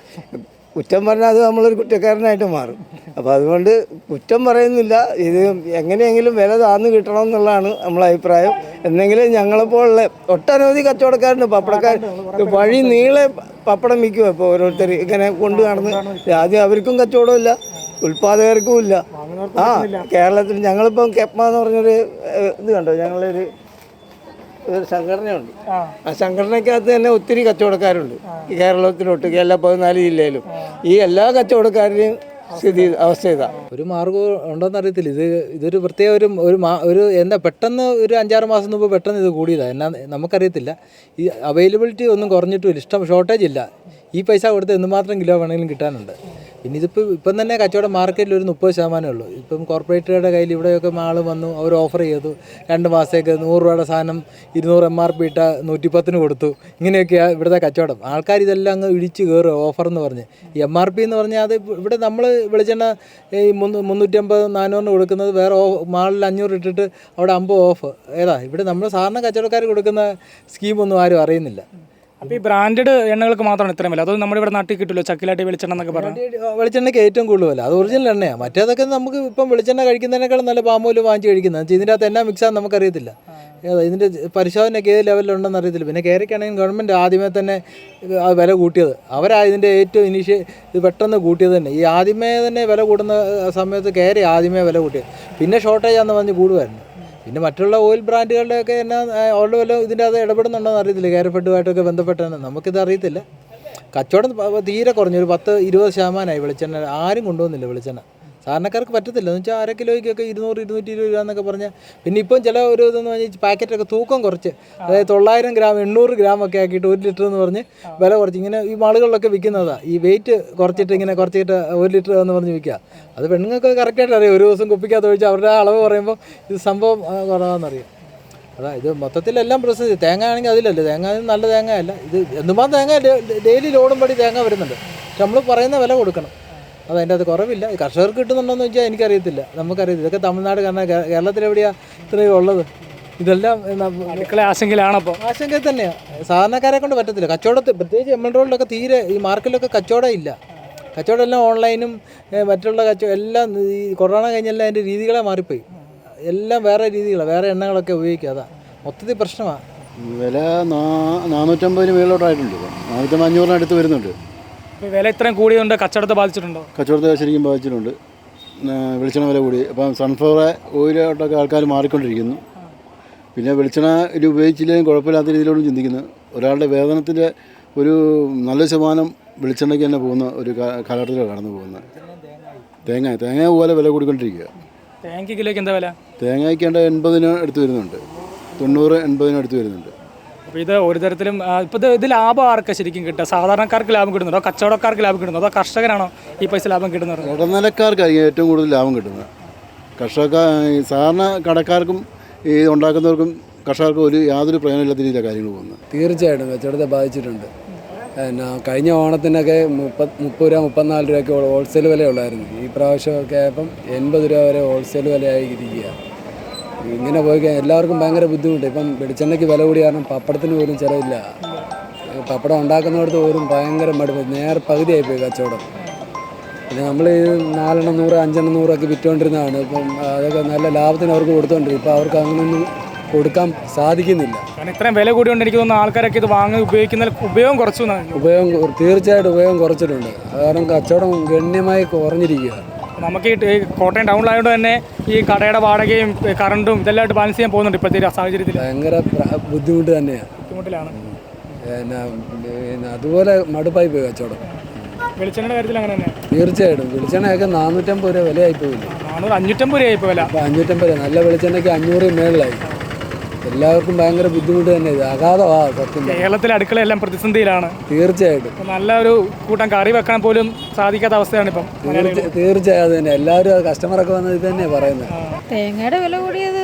S7: കുറ്റം പറഞ്ഞാൽ അത് നമ്മളൊരു കുറ്റക്കാരനായിട്ട് മാറും. അപ്പോൾ അതുകൊണ്ട് കുറ്റം പറയുന്നില്ല. ഇത് എങ്ങനെയെങ്കിലും വില താന്ന് കിട്ടണം എന്നുള്ളതാണ് നമ്മളെ അഭിപ്രായം. എന്നെങ്കിലും ഞങ്ങളെപ്പോലുള്ള ഒട്ടനവധി കച്ചവടക്കാരുണ്ട്. പപ്പടക്കാർ വഴി നീളെ പപ്പടം വിൽക്കും. ഇപ്പോൾ ഓരോരുത്തർ ഇങ്ങനെ കൊണ്ടു നടന്ന് ആദ്യം അവർക്കും കച്ചവടമില്ല ഉൽപാദകർക്കും ഇല്ല. ആ കേരളത്തിൽ ഞങ്ങളിപ്പം കെപ്മ എന്ന് പറഞ്ഞൊരു ഇത് കണ്ടോ? ഞങ്ങളൊരു ഒരു സംഘടനയുണ്ട്. ആ. സംഘടനയ്ക്കകത്ത് തന്നെ ഒത്തിരി കച്ചവടക്കാരുണ്ട്. ഈ കേരളത്തിലോട്ട് എല്ലാ പതിനാല് ജില്ലയിലും. ഈ എല്ലാ കച്ചവടക്കാരുടെയും സ്ഥിതി അവസ്ഥ ഇതാ.
S8: ഒരു മാർഗം ഉണ്ടോന്ന് അറിയത്തില്ല. ഇത് ഇതൊരു പ്രത്യേക ഒരു ഒരു മാ ഒരു എന്താ പെട്ടെന്ന് ഒരു അഞ്ചാറ് മാസം മുമ്പ് പെട്ടെന്ന് ഇത് കൂടിയതാണ് എന്നാ നമുക്കറിയത്തില്ല. ഈ അവൈലബിലിറ്റി ഒന്നും കുറഞ്ഞിട്ടുമില്ല. ഇഷ്ടം ഷോർട്ടേജ് ഇല്ല. ഈ പൈസ കൊടുത്ത് എന്തുമാത്രം കിലോ വേണമെങ്കിലും കിട്ടാനുണ്ട്. പിന്നെ ഇതിപ്പോൾ ഇപ്പം തന്നെ കച്ചവടം മാർക്കറ്റിൽ ഒരു മുപ്പത് ശതമാനമേ ഉള്ളൂ. ഇപ്പം കോർപ്പറേറ്ററുടെ കയ്യിൽ ഇവിടെയൊക്കെ ആൾ വന്നു അവർ ഓഫർ ചെയ്തു. രണ്ട് മാസത്തേക്ക് നൂറ് രൂപയുടെ സാധനം ഇരുന്നൂറ് എം ആർ പി ഇട്ട നൂറ്റിപ്പത്തിന് കൊടുത്തു. ഇങ്ങനെയൊക്കെയാണ് ഇവിടുത്തെ കച്ചവടം. ആൾക്കാർ ഇതെല്ലാം അങ്ങ് ഇടിച്ച് കയറുക ഓഫർ എന്ന് പറഞ്ഞ്. എം ആർ പി എന്ന് പറഞ്ഞാൽ അത് ഇവിടെ നമ്മൾ വെളിച്ചെണ്ണ ഈ മുന്നൂ മുന്നൂറ്റമ്പത് നാനൂറിന് കൊടുക്കുന്നത് വേറെ മാളിൽ അഞ്ഞൂറ് ഇട്ടിട്ട് അവിടെ അമ്പത് ഓഫ്. ഏതാ ഇവിടെ നമ്മൾ സാധാരണ കച്ചവടക്കാർ കൊടുക്കുന്ന സ്കീമൊന്നും ആരും അറിയുന്നില്ല.
S2: അപ്പോൾ ഈ ബ്രാൻഡഡ് എണ്ണകൾക്ക് മാത്രമാണ് ഇത്രയും വില? അതൊന്നും നമ്മുടെ ഇവിടെ നാട്ടിൽ കിട്ടുമല്ലോ ചക്കിലാട്ടി വെളിച്ചെണ്ണ എന്നൊക്കെ പറഞ്ഞു?
S8: വെളിച്ചെണ്ണയ്ക്ക് ഏറ്റവും കൂടുതൽ വില. അത് ഒറിജിനൽ എണ്ണയാണ് മറ്റേതൊക്കെ നമുക്ക് ഇപ്പം വെളിച്ചെണ്ണ കഴിക്കുന്നതിനേക്കാളും നല്ല പാമോൽ വാങ്ങിച്ച് കഴിക്കുന്നത്. ഇതിന്റെ അകത്ത് എന്നാ മിക്സാന്ന് നമുക്കറിയത്തില്ല. ഇതിന്റെ പരിശോധനയ്ക്ക് ഏത് ലെവലിലുണ്ടെന്ന് അറിയത്തില്ല. പിന്നെ കേരക്കാണെങ്കിൽ ഗവൺമെന്റ് ആദ്യമേ തന്നെ വില കൂട്ടിയത്. അവരാ ഇതിന്റെ ഏറ്റവും ഇനീഷ്യ ഇത് പെട്ടെന്ന് കൂട്ടിയത് തന്നെ. ഈ ആദ്യമേ തന്നെ വില കൂടുന്ന സമയത്ത് കയറി ആദ്യമേ വില കൂട്ടിയത്. പിന്നെ ഷോർട്ടേജ് ആണെന്ന് പറഞ്ഞ് കൂടുമായിരുന്നു പിന്നെ മറ്റുള്ള ഓയിൽ ബ്രാൻഡുകളുടെയൊക്കെ എന്നാ ഓൾഡ് വല്ലതും ഇതിന്റെ അത് ഇടപെടുന്നുണ്ടോ അറിയത്തില്ല. കാരഫെഡുമായിട്ടൊക്കെ ബന്ധപ്പെട്ടാണ് നമുക്കിത് അറിയത്തില്ല. കച്ചവടം തീരെ കുറഞ്ഞു. ഒരു പത്ത് ഇരുപത് ശതമാനമായി വെളിച്ചെണ്ണ. ആരും കൊണ്ടുവന്നില്ല വെളിച്ചെണ്ണ. സാധാരണക്കാർക്ക് പറ്റത്തില്ല. എന്ന് വെച്ചാൽ അര കിലോയ്ക്കൊക്കെ ഇരുന്നൂറ് ഇരുന്നൂറ്റി ഇരുപത് രൂപ എന്നൊക്കെ പറഞ്ഞാൽ പിന്നെ ഇപ്പം ചില ഒരു ഇതെന്ന് പറഞ്ഞാൽ പാക്കറ്റൊക്കെ തൂക്കം കുറച്ച്. അതായത് തൊള്ളായിരം ഗ്രാം എണ്ണൂറ് ഗ്രാം ഒക്കെ ആക്കിയിട്ട് ഒരു ലിറ്റർ എന്ന് പറഞ്ഞ് വില കുറച്ച്. ഇങ്ങനെ ഈ മാളുകളിലൊക്കെ വിൽക്കുന്നതാണ് ഈ വെയിറ്റ് കുറച്ചിട്ട് ഇങ്ങനെ കുറച്ചിട്ട് ഒരു ലിറ്റർ എന്ന് പറഞ്ഞ് വിൽക്കുക അത് പെണ്ണുങ്ങൾക്ക് കറക്റ്റായിട്ട് അറിയാം. ഒരു ദിവസം കുപ്പിക്കകത്ത് ഒഴിച്ച് അവരുടെ അളവ് പറയുമ്പോൾ ഇത് സംഭവം കുറവാണെന്നറിയാം അതാ ഇത് മൊത്തത്തിലെല്ലാം പ്രശ്നം തേങ്ങ ആണെങ്കിൽ അതിലല്ലേ. തേങ്ങ നല്ല തേങ്ങ അല്ല ഇത് എന്തുമാത്രം തേങ്ങ ഡെയിലി ലോഡും പടി തേങ്ങ വരുന്നുണ്ട്. പക്ഷെ നമ്മൾ പറയുന്ന വില കൊടുക്കണം. അത് അതിന്റെ അത് കുറവില്ല. കർഷകർക്ക് കിട്ടുന്നുണ്ടോയെന്ന് വെച്ചാൽ എനിക്കറിയത്തില്ല. നമുക്കറിയത്തില്ല. ഇതൊക്കെ തമിഴ്നാട് കാരണം കേരളത്തിൽ കേരളത്തിലെവിടെയാണ് ഇത്രയും ഉള്ളത്? ഇതെല്ലാം ആശങ്കയിലാണപ്പോൾ
S2: ആശങ്കയിൽ ആശങ്കയിലാണ് അപ്പോൾ
S8: ആശങ്ക തന്നെയാണ് സാധാരണക്കാരെ കൊണ്ട് പറ്റത്തില്ല. കച്ചവടത്തിൽ പ്രത്യേകിച്ച് എം എൽ റോഡിലൊക്കെ തീരെ ഈ മാർക്കറ്റിലൊക്കെ കച്ചവടം ഇല്ല. കച്ചവടം എല്ലാം ഓൺലൈനും മറ്റുള്ള കച്ചവടം എല്ലാം ഈ കൊറോണ കഴിഞ്ഞെല്ലാം അതിന്റെ രീതികളെ മാറിപ്പോയി. എല്ലാം വേറെ രീതികളാണ് വേറെ എണ്ണകളൊക്കെ ഉപയോഗിക്കുക. അതാ. മൊത്തത്തിൽ പ്രശ്നമാണ്
S9: വില നാ- നാനൂറ്റമ്പതിന് മേളിലോട്ടായിട്ടുണ്ട്. നാനൂറ്റമ്പത് അഞ്ഞൂറിനടുത്ത് വരുന്നുണ്ട്.
S2: വില ഇത്രയും കൂടിയതുകൊണ്ട് കച്ചവടത്തെ ബാധിച്ചിട്ടുണ്ടോ?
S9: കച്ചവടത്തെ ശരിക്കും ബാധിച്ചിട്ടുണ്ട്. വെളിച്ചെണ്ണ വില കൂടി. അപ്പം സൺഫ്ലവർ ഓയിലോട്ടൊക്കെ ആൾക്കാർ മാറിക്കൊണ്ടിരിക്കുന്നു. പിന്നെ വെളിച്ചെണ്ണ ഇത് ഉപയോഗിച്ചില്ലെങ്കിലും കുഴപ്പമില്ലാത്ത രീതിയിലൊന്നും ചിന്തിക്കുന്നു. ഒരാളുടെ വേതനത്തിന്റെ ഒരു നല്ല ശതമാനം വെളിച്ചെണ്ണയ്ക്ക് തന്നെ പോകുന്ന ഒരു കാലഘട്ടത്തിലാണ് കടന്നു പോകുന്നത്. തേങ്ങ തേങ്ങ പോലെ വില കൂടിക്കൊണ്ടിരിക്കുക.
S2: തേങ്ങയ്ക്ക് കിലോയ്ക്ക് എന്താ വില?
S9: തേങ്ങയ്ക്ക് എൺപതിന് അടുത്ത് വരുന്നുണ്ട്. തൊണ്ണൂറ് എൺപതിന് അടുത്ത് വരുന്നുണ്ട്.
S2: അപ്പോൾ ഇത് ഒരു തരത്തിലും ഇപ്പോൾ ഇത് ഇത് ലാഭം ആർക്ക് ശരിക്കും കിട്ടുക? സാധാരണക്കാർക്ക് ലാഭം കിട്ടുന്നുണ്ടോ? കച്ചവടക്കാർക്ക് ലാഭം കിട്ടുന്നുണ്ടോ? അതോ കർഷകരാണോ ഈ പൈസ ലാഭം കിട്ടുന്നത്?
S9: ഇടനിലക്കാർക്കായിരിക്കും ഏറ്റവും കൂടുതൽ ലാഭം കിട്ടുന്നത്. കർഷക ഈ സാധാരണ കടക്കാർക്കും ഈ ഉണ്ടാക്കുന്നവർക്കും കർഷകർക്കും ഒരു യാതൊരു പ്രയോജനമില്ലാത്ത രീതിയിലാണ് കാര്യങ്ങൾ പോകുന്നത്.
S10: തീർച്ചയായിട്ടും കച്ചവടത്തെ ബാധിച്ചിട്ടുണ്ട്. പിന്നെ കഴിഞ്ഞ ഓണത്തിനൊക്കെ മുപ്പത് മുപ്പത് രൂപ മുപ്പത്തിനാല് രൂപയ്ക്ക് ഹോൾസെയിൽ വില ഉള്ളായിരുന്നു ഈ പ്രാവശ്യമൊക്കെ ആയപ്പം എൺപത് രൂപ വരെ ഹോൾസെയിൽ വിലയായി ഇരിക്കുക ഇങ്ങനെ പോയി എല്ലാവർക്കും ഭയങ്കര ബുദ്ധിമുട്ട്. ഇപ്പം വെളിച്ചെണ്ണയ്ക്ക് വില കൂടി കാരണം പപ്പടത്തിന് പോലും ചിലവില്ല. പപ്പടം ഉണ്ടാക്കുന്നിടത്ത് പോലും ഭയങ്കര മടുപ്പ്. നേരെ പകുതിയായി പോയി കച്ചവടം. പിന്നെ നമ്മൾ ഈ നാലെണ്ണം നൂറ് അഞ്ചെണ്ണം നൂറൊക്കെ വിറ്റുകൊണ്ടിരുന്നതാണ് ഇപ്പം അതൊക്കെ നല്ല ലാഭത്തിന് അവർക്ക് കൊടുത്തോണ്ടിരിക്കും ഇപ്പം അവർക്ക് അങ്ങനെയൊന്നും കൊടുക്കാൻ സാധിക്കുന്നില്ല.
S2: കാരണം ഇത്രയും വില കൂടിയുണ്ട് എനിക്ക് തോന്നുന്നു ആൾക്കാരൊക്കെ ഇത് വാങ്ങി ഉപയോഗിക്കുന്ന ഉപയോഗം കുറച്ചു
S10: ഉപയോഗം തീർച്ചയായിട്ടും ഉപയോഗം കുറച്ചിട്ടുണ്ട്. കാരണം കച്ചവടം ഗണ്യമായി കുറഞ്ഞിരിക്കുക
S2: നമുക്ക് ഈ കോട്ടയം ടൗണിലായതുകൊണ്ട് തന്നെ ഈ കടയുടെ വാടകയും കറണ്ടും ഇതെല്ലാമായിട്ട് ബാലൻസ് ചെയ്യാൻ പോകുന്നുണ്ട് ഇപ്പോഴത്തെ സാഹചര്യത്തിൽ
S10: ഭയങ്കര ബുദ്ധിമുട്ട് തന്നെയാണ്
S2: ബുദ്ധിമുട്ടിലാണ്.
S10: പിന്നെ അതുപോലെ മടുപ്പായി പോയി കച്ചവടം.
S2: വെളിച്ചെണ്ണയുടെ കാര്യത്തിൽ അങ്ങനെ തന്നെ.
S10: തീർച്ചയായിട്ടും. വെളിച്ചെണ്ണയൊക്കെ നാനൂറ്റമ്പത് രൂപ വിലയായി പോയില്ല?
S2: നാനൂറ് അഞ്ഞൂറ്റമ്പത് രൂപയായി
S10: പോയില്ല അഞ്ഞൂറ്റമ്പത് രൂപ. നല്ല വെളിച്ചെണ്ണയ്ക്ക് അഞ്ഞൂറ് മേളിലായി. എല്ലാവർക്കും ഭയങ്കര ബുദ്ധിമുട്ട് തന്നെ ഇത്. അഗാധമാ സത്യം.
S2: കേരളത്തിലെ അടുക്കളയെല്ലാം പ്രതിസന്ധിയിലാണ്.
S10: തീർച്ചയായിട്ടും.
S2: ഇപ്പം നല്ലൊരു കൂട്ടം കറി വെക്കാൻ പോലും സാധിക്കാത്ത അവസ്ഥയാണ് ഇപ്പം
S10: തീർച്ച- തീർച്ചയായും അത് തന്നെ. എല്ലാവരും കസ്റ്റമറൊക്കെ വന്നത് ഇത് തന്നെയാണ് പറയുന്നത്.
S11: തേങ്ങയുടെ വില കൂടിയത്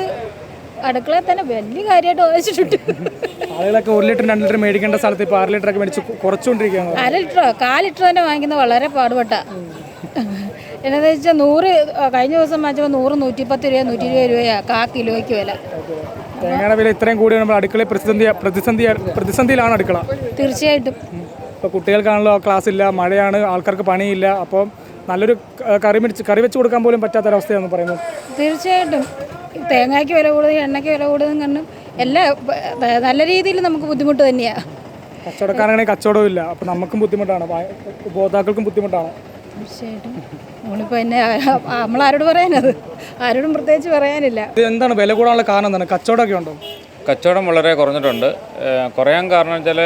S11: അടുക്കളയിൽ തന്നെ വലിയ കാര്യമായിട്ട് വാങ്ങിച്ചിട്ടുണ്ട്.
S2: ആളുകളൊക്കെ ഒരു ലിറ്റർ രണ്ട് ലിറ്റർ മേടിക്കേണ്ട സ്ഥലത്ത് ഇപ്പോൾ അര ലിറ്റർ ഒക്കെ മേടിച്ച് കു- കുറച്ചുകൊണ്ടിരിക്കുകയാണ്.
S11: അര ലിറ്ററോ? കാൽ ലിറ്റർ തന്നെ വാങ്ങിക്കുന്നത് വളരെ പാടുപെട്ട. എന്നാന്ന് വെച്ചാൽ നൂറ് കഴിഞ്ഞ ദിവസം വാങ്ങിച്ചപ്പോൾ നൂറ് നൂറ്റിപ്പത്ത് രൂപ നൂറ്റി ഇരുപത് രൂപയാണ് കാ കിലോയ്ക്ക് വില.
S2: തേങ്ങയുടെ വില ഇത്രയും കൂടി നമ്മൾ അടുക്കള പ്രതിസന്ധി പ്രതിസന്ധി പ്രതിസന്ധിയിലാണ് അടുക്കള.
S11: തീർച്ചയായിട്ടും.
S2: ഇപ്പോൾ കുട്ടികൾക്കാണല്ലോ ക്ലാസ് ഇല്ല മഴയാണ് ആൾക്കാർക്ക് പണിയില്ല അപ്പോൾ നല്ലൊരു കറി മേടിച്ച് കറി വെച്ച് കൊടുക്കാൻ പോലും പറ്റാത്ത പറ്റാത്തൊരവസ്ഥയാണെന്ന് പറയുന്നത്
S11: തീർച്ചയായിട്ടും. തേങ്ങയ്ക്ക് വില കൂടുതൽ എണ്ണയ്ക്ക് വില കൂടുതലും കണ്ടും എല്ലാം നല്ല രീതിയിൽ നമുക്ക് ബുദ്ധിമുട്ട് തന്നെയാണ്
S2: കച്ചവടക്കാരാണെങ്കിൽ കച്ചവടവും ഇല്ല. അപ്പോൾ നമുക്കും ബുദ്ധിമുട്ടാണ്. ഉപഭോക്താക്കൾക്കും ബുദ്ധിമുട്ടാണ്.
S11: തീർച്ചയായിട്ടും. നമ്മളിപ്പോൾ എന്നെ നമ്മളാരോട് പറയാനത്? ആരോടും പ്രത്യേകിച്ച് പറയാനില്ല.
S2: ഇത് എന്താണ് വില കൂടാനുള്ള കാരണം എന്താണ്? കച്ചവടമൊക്കെ ഉണ്ടോ?
S12: കച്ചവടം വളരെ കുറഞ്ഞിട്ടുണ്ട്. കുറയാൻ കാരണം വെച്ചാൽ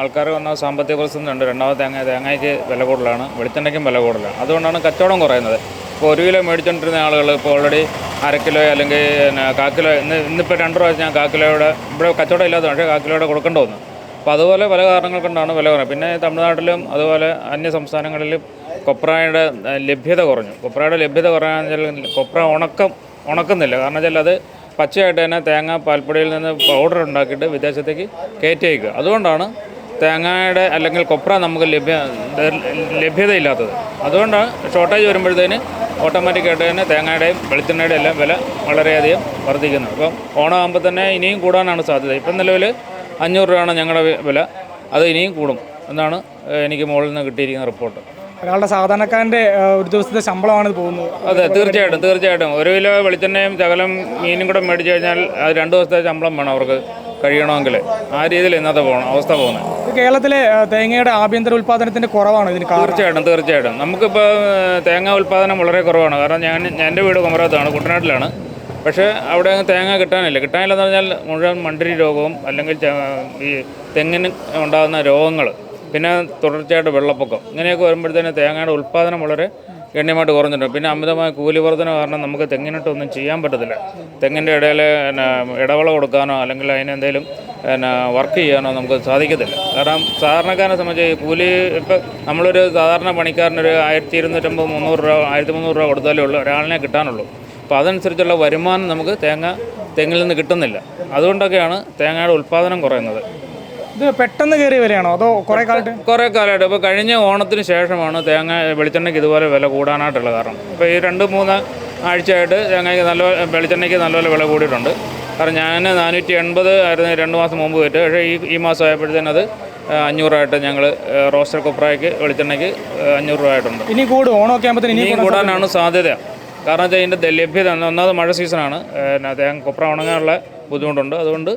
S12: ആൾക്കാർ വന്ന സാമ്പത്തിക പ്രതിസന്ധി ഉണ്ട്. രണ്ടാമത് തേങ്ങ തേങ്ങയ്ക്ക് വില കൂടുതലാണ്. വെളിച്ചെണ്ണയ്ക്കും വില കൂടുതലാണ്. അതുകൊണ്ടാണ് കച്ചവടം കുറയുന്നത്. ഇപ്പോൾ ഒരു കിലോ മേടിച്ചുകൊണ്ടിരുന്ന ആളുകൾ ഇപ്പോൾ ഓൾറെഡി അര കിലോ അല്ലെങ്കിൽ പിന്നെ കാ കിലോ ഇന്ന് ഇന്നിപ്പോൾ രണ്ട് പ്രാവശ്യം ഞാൻ കാ കിലോയുടെ ഇവിടെ കച്ചവടം ഇല്ലാത്ത പക്ഷേ കാ കിലോയുടെ കൊടുക്കേണ്ടി വന്നു. അപ്പോൾ അതുപോലെ പല കാരണങ്ങൾ കൊണ്ടാണ് വില കുറയുന്നത്. പിന്നെ തമിഴ്നാട്ടിലും അതുപോലെ അന്യ സംസ്ഥാനങ്ങളിലും കൊപ്രയുടെ ലഭ്യത കുറഞ്ഞു. കൊപ്രയുടെ ലഭ്യത കുറയാന്ന് വെച്ചാൽ കൊപ്ര ഉണക്കം ഉണക്കുന്നില്ല. കാരണം വെച്ചാൽ അത് പച്ചയായിട്ട് തന്നെ തേങ്ങ പാൽപ്പൊടിയിൽ നിന്ന് പൗഡർ ഉണ്ടാക്കിയിട്ട് വിദേശത്തേക്ക് കയറ്റി അയക്കുക അതുകൊണ്ടാണ് തേങ്ങയുടെ അല്ലെങ്കിൽ കൊപ്ര നമുക്ക് ലഭ്യ ലഭ്യതയില്ലാത്തത്. അതുകൊണ്ടാണ് ഷോർട്ടേജ് വരുമ്പോഴത്തേന് ഓട്ടോമാറ്റിക്കായിട്ട് തന്നെ തേങ്ങയുടെയും വെളിച്ചെണ്ണയുടെയും എല്ലാം വില വളരെയധികം വർദ്ധിക്കുന്നത്. അപ്പം ഓണമാകുമ്പോൾ തന്നെ ഇനിയും കൂടാനാണ് സാധ്യത. ഇപ്പം നിലവിൽ അഞ്ഞൂറ് രൂപയാണ് ഞങ്ങളുടെ വില. അത് ഇനിയും കൂടും. എന്നാണ് എനിക്ക് മുകളിൽ നിന്ന് കിട്ടിയിരിക്കുന്ന റിപ്പോർട്ട്
S2: ഒരാളുടെ സാധാരണക്കാരന്റെ ഒരു ദിവസത്തെ ശമ്പളമാണ് ഇത് പോകുന്നത്.
S12: അതെ തീർച്ചയായിട്ടും തീർച്ചയായിട്ടും. ഒരു കിലോ വെളിച്ചെണ്ണയും ശകലം മീനും കൂടെ മേടിച്ചു കഴിഞ്ഞാൽ അത് രണ്ട് ദിവസത്തെ ശമ്പളം വേണം അവർക്ക് കഴിയണമെങ്കിൽ. ആ രീതിയിൽ ഇന്നത്തെ പോകണം അവസ്ഥ പോകുന്നത്.
S2: കേരളത്തിലെ തേങ്ങയുടെ ആഭ്യന്തര ഉൽപ്പാദനത്തിന്റെ കുറവാണ് ഇതിന്
S12: തീർച്ചയായിട്ടും തീർച്ചയായിട്ടും. നമുക്കിപ്പോൾ തേങ്ങ ഉൽപ്പാദനം വളരെ കുറവാണ്. കാരണം ഞാൻ എന്റെ വീട് കുമരകത്താണ് കുട്ടനാട്ടിലാണ്. പക്ഷേ അവിടെ തേങ്ങ കിട്ടാനില്ല. കിട്ടാനില്ലെന്ന് പറഞ്ഞാൽ മുഴുവൻ മണ്ടരി രോഗവും അല്ലെങ്കിൽ ഈ തെങ്ങിന് ഉണ്ടാകുന്ന രോഗങ്ങൾ പിന്നെ തുടർച്ചയായിട്ട് വെള്ളപ്പൊക്കം. ഇങ്ങനെയൊക്കെ വരുമ്പോഴത്തേന് തേങ്ങയുടെ ഉൽപ്പാദനം വളരെ ഗണ്യമായിട്ട് കുറഞ്ഞിട്ടുണ്ട്. പിന്നെ അമിതമായ കൂലി വർധന കാരണം നമുക്ക് തെങ്ങിനിട്ടൊന്നും ചെയ്യാൻ പറ്റത്തില്ല. തെങ്ങിന്റെ ഇടയിൽ പിന്നെ ഇടവള കൊടുക്കാനോ അല്ലെങ്കിൽ അതിനെന്തെങ്കിലും പിന്നെ വർക്ക് ചെയ്യാനോ നമുക്ക് സാധിക്കത്തില്ല. കാരണം സാധാരണക്കാരനെ സംബന്ധിച്ച് കൂലി ഇപ്പം നമ്മളൊരു സാധാരണ പണിക്കാരനൊരു ആയിരത്തി ഇരുന്നൂറ്റമ്പത് മുന്നൂറ് രൂപ ആയിരത്തി മുന്നൂറ് രൂപ കൊടുത്താലേ ഉള്ളൂ ഒരാളിനെ കിട്ടാനുള്ളൂ. അപ്പോൾ അതനുസരിച്ചുള്ള വരുമാനം നമുക്ക് തേങ്ങ തെങ്ങിൽ നിന്ന് കിട്ടുന്നില്ല. അതുകൊണ്ടൊക്കെയാണ് തേങ്ങയുടെ ഉൽപ്പാദനം കുറയുന്നത്.
S2: ഇത് പെട്ടെന്ന് കയറിയ വിലയാണോ അതോ കുറേ കാലത്ത്
S12: കുറേ കാലമായിട്ട്. ഇപ്പോൾ കഴിഞ്ഞ ഓണത്തിന് ശേഷമാണ് തേങ്ങ വെളിച്ചെണ്ണയ്ക്ക് ഇതുപോലെ വില കൂടാനായിട്ടുള്ള കാരണം. ഇപ്പോൾ ഈ രണ്ട് മൂന്ന് ആഴ്ചയായിട്ട് തേങ്ങയ്ക്ക് നല്ല വെളിച്ചെണ്ണയ്ക്ക് നല്ലപോലെ വില കൂടിയിട്ടുണ്ട്. കാരണം ഞാൻ നാനൂറ്റി എൺപത് ആയിരുന്നു രണ്ട് മാസം മുമ്പ് പോയിട്ട്. പക്ഷേ ഈ ഈ മാസം ആയപ്പോഴത്തേനും അത് അഞ്ഞൂറായിട്ട് ഞങ്ങൾ റോസ്റ്റർ കൊപ്രായ്ക്ക് വെളിച്ചെണ്ണയ്ക്ക് അഞ്ഞൂറ് രൂപ ആയിട്ടുണ്ട്.
S2: ഇനി കൂടും. ഓണമൊക്കെ ആകുമ്പോഴത്തേന് ഇനി
S12: കൂടാനാണ് സാധ്യത. കാരണം വെച്ചാൽ ഇതിന്റെ ലഭ്യത ഒന്നാമത് മഴ സീസണാണ് പിന്നെ തേങ്ങ കൊപ്ര ഉണങ്ങാനുള്ള ബുദ്ധിമുട്ടുണ്ട്. അതുകൊണ്ട്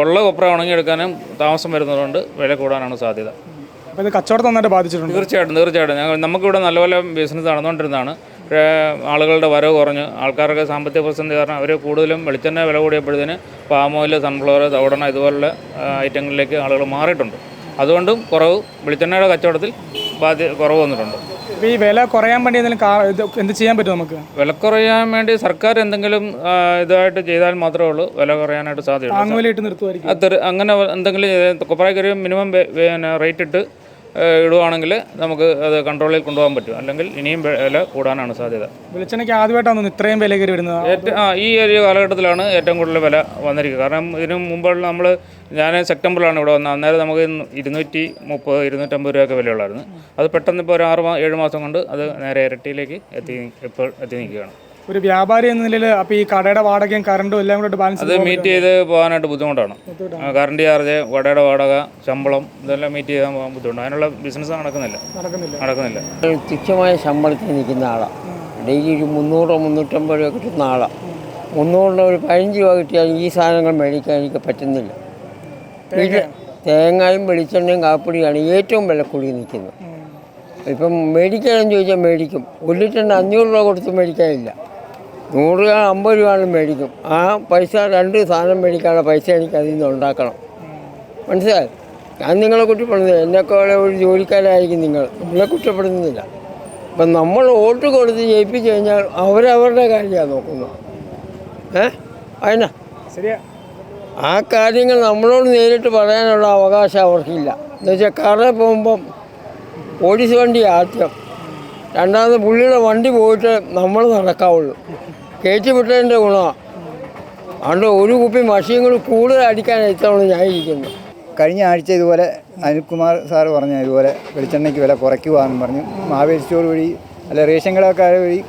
S12: ഉള്ള കൊപ്ര ഉണങ്ങിയെടുക്കാനും താമസം വരുന്നതുകൊണ്ട് വില കൂടാനാണ് സാധ്യത.
S2: അപ്പോൾ ഇത് കച്ചവടം നന്നായിട്ട് ബാധിച്ചിട്ടുണ്ട്?
S12: തീർച്ചയായിട്ടും തീർച്ചയായിട്ടും. ഞങ്ങൾ നമുക്കിവിടെ നല്ലപോലെ ബിസിനസ് നടന്നുകൊണ്ടിരുന്നതാണ്. പക്ഷേ ആളുകളുടെ വരവ് കുറഞ്ഞ്. ആൾക്കാർക്ക് സാമ്പത്തിക പ്രതിസന്ധി കാരണം അവർ കൂടുതലും വെളിച്ചെണ്ണ വില കൂടിയപ്പോഴത്തേന് പാം ഓയിൽ സൺഫ്ലവർ തവടണ ഇതുപോലുള്ള ഐറ്റങ്ങളിലേക്ക് ആളുകൾ മാറിയിട്ടുണ്ട്. അതുകൊണ്ടും കുറവ് വെളിച്ചെണ്ണയുടെ കച്ചവടത്തിൽ ബാധ്യ കുറവ് വന്നിട്ടുണ്ട്.
S2: അപ്പോൾ ഈ വില കുറയാൻ വേണ്ടി എന്തെങ്കിലും ഇത് എന്ത് ചെയ്യാൻ പറ്റും നമുക്ക്?
S12: വില കുറയാൻ വേണ്ടി സർക്കാർ എന്തെങ്കിലും ഇതായിട്ട് ചെയ്താൽ മാത്രമേ ഉള്ളൂ. വില കുറയാനായിട്ട് സാധ്യത അങ്ങനെ എന്തെങ്കിലും ചെയ്ത് മിനിമം റേറ്റ് ഇട്ട് ഇടുവാണെങ്കിൽ നമുക്ക് അത് കൺട്രോളിൽ കൊണ്ടുപോകാൻ പറ്റും. അല്ലെങ്കിൽ ഇനിയും വില കൂടാനാണ് സാധ്യത.
S2: വെളിച്ചെണ്ണയ്ക്ക് ആദ്യമായിട്ടാണ് ഇത്രയും വില കയറി വരുന്നത്.
S12: ഏറ്റവും ആ ഈ ഒരു കാലഘട്ടത്തിലാണ് ഏറ്റവും കൂടുതൽ വില വന്നിരിക്കുക കാരണം ഇതിനു മുമ്പുള്ള നമ്മൾ ഞാൻ സെപ്റ്റംബറിലാണ് ഇവിടെ വന്നത്. അന്നേരം നമുക്ക് ഇരുന്നൂറ്റി മുപ്പത് ഇരുന്നൂറ്റമ്പത് രൂപയൊക്കെ വിലയുള്ളായിരുന്നു. അത് പെട്ടെന്ന് ഇപ്പോൾ ഒരു ആറ് ഏഴ് മാസം കൊണ്ട് അത് നേരെ ഇരട്ടിയിലേക്ക് എത്തി ഇപ്പോൾ എത്തി നിൽക്കുകയാണ്.
S2: ഒരു വ്യാപാരി എന്ന നിലയിൽ അപ്പോൾ ഈ കടയുടെ വാടകയും കറണ്ടും എല്ലാം കൂടെ ബാലൻസ്
S12: അത് മീറ്റ് ചെയ്ത് പോകാനായിട്ട് ബുദ്ധിമുട്ടാണ്. കറണ്ട് ചാർജ് കടയുടെ വാടക ശമ്പളം ഇതെല്ലാം മീറ്റ് ചെയ്യാൻ പോകാൻ ബുദ്ധിമുട്ടാണ്. അതിനുള്ള ബിസിനസ് നടക്കുന്നില്ല.
S2: നടക്കുന്നില്ല.
S12: നടക്കുന്നില്ല.
S13: തുച്ഛമായ ശമ്പളത്തിൽ നിൽക്കുന്ന ആളാണ് ഡെയിലി ഒരു മുന്നൂറോ മുന്നൂറ്റമ്പത് രൂപ കിട്ടുന്ന ആളാണ് മുന്നൂറിന്റെ ഒരു പതിനഞ്ച് രൂപ കിട്ടിയാൽ ഈ സാധനങ്ങൾ മേടിക്കാൻ എനിക്ക് പറ്റുന്നില്ല. വീട്ടിൽ തേങ്ങയും വെളിച്ചെണ്ണയും കാപ്പിടിയാണ് ഏറ്റവും വില കൂടി നിൽക്കുന്നത്. ഇപ്പം മേടിക്കാനെന്ന് ചോദിച്ചാൽ മേടിക്കും. ഒരു ലിറ്ററിന് അഞ്ഞൂറ് രൂപ കൊടുത്ത് മേടിക്കാനില്ല. നൂറ് രൂപ അമ്പത് രൂപയാണ് മേടിക്കും. ആ പൈസ രണ്ട് സാധനം മേടിക്കാനുള്ള പൈസ എനിക്ക് അതിൽ നിന്ന് ഉണ്ടാക്കണം. മനസ്സിലായി? ഞാൻ നിങ്ങളെ കുറ്റപ്പെടുന്നില്ല എന്നെക്കോളെ ഒരു ജോലിക്കാരായിരിക്കും നിങ്ങൾ. നിങ്ങളെ കുറ്റപ്പെടുന്നില്ല അപ്പം നമ്മൾ വോട്ട് കൊടുത്ത് ജയിപ്പിച്ചു കഴിഞ്ഞാൽ അവരവരുടെ കാര്യമാണ് നോക്കുന്നത്. ഏ? അതിനാ
S2: ശരിയാ.
S13: ആ കാര്യങ്ങൾ നമ്മളോട് നേരിട്ട് പറയാനുള്ള അവകാശം അവർക്കില്ല. എന്നുവെച്ചാൽ കാറിൽ പോകുമ്പം പോലീസ് വണ്ടി ആദ്യം. രണ്ടാമത് പുള്ളിയുടെ വണ്ടി പോയിട്ട് നമ്മൾ നടക്കാവുള്ളൂ. കയറ്റി വിട്ടതിന്റെ ഗുണമാണ് അതുകൊണ്ട് ഒരു കുപ്പി മഷിയും കൂടി കൂടുതൽ അടിക്കാൻ ഇത്തവണ ഞാൻ ഇരിക്കുന്നത്
S14: കഴിഞ്ഞ ആഴ്ച ഇതുപോലെ അനിൽകുമാർ സാറ് പറഞ്ഞ ഇതുപോലെ വെളിച്ചെണ്ണയ്ക്ക് വില കുറയ്ക്കുവാന്നും പറഞ്ഞു. മാവേലി സ്റ്റോർ വഴി അല്ല റേഷൻ കടക്കാർ വഴി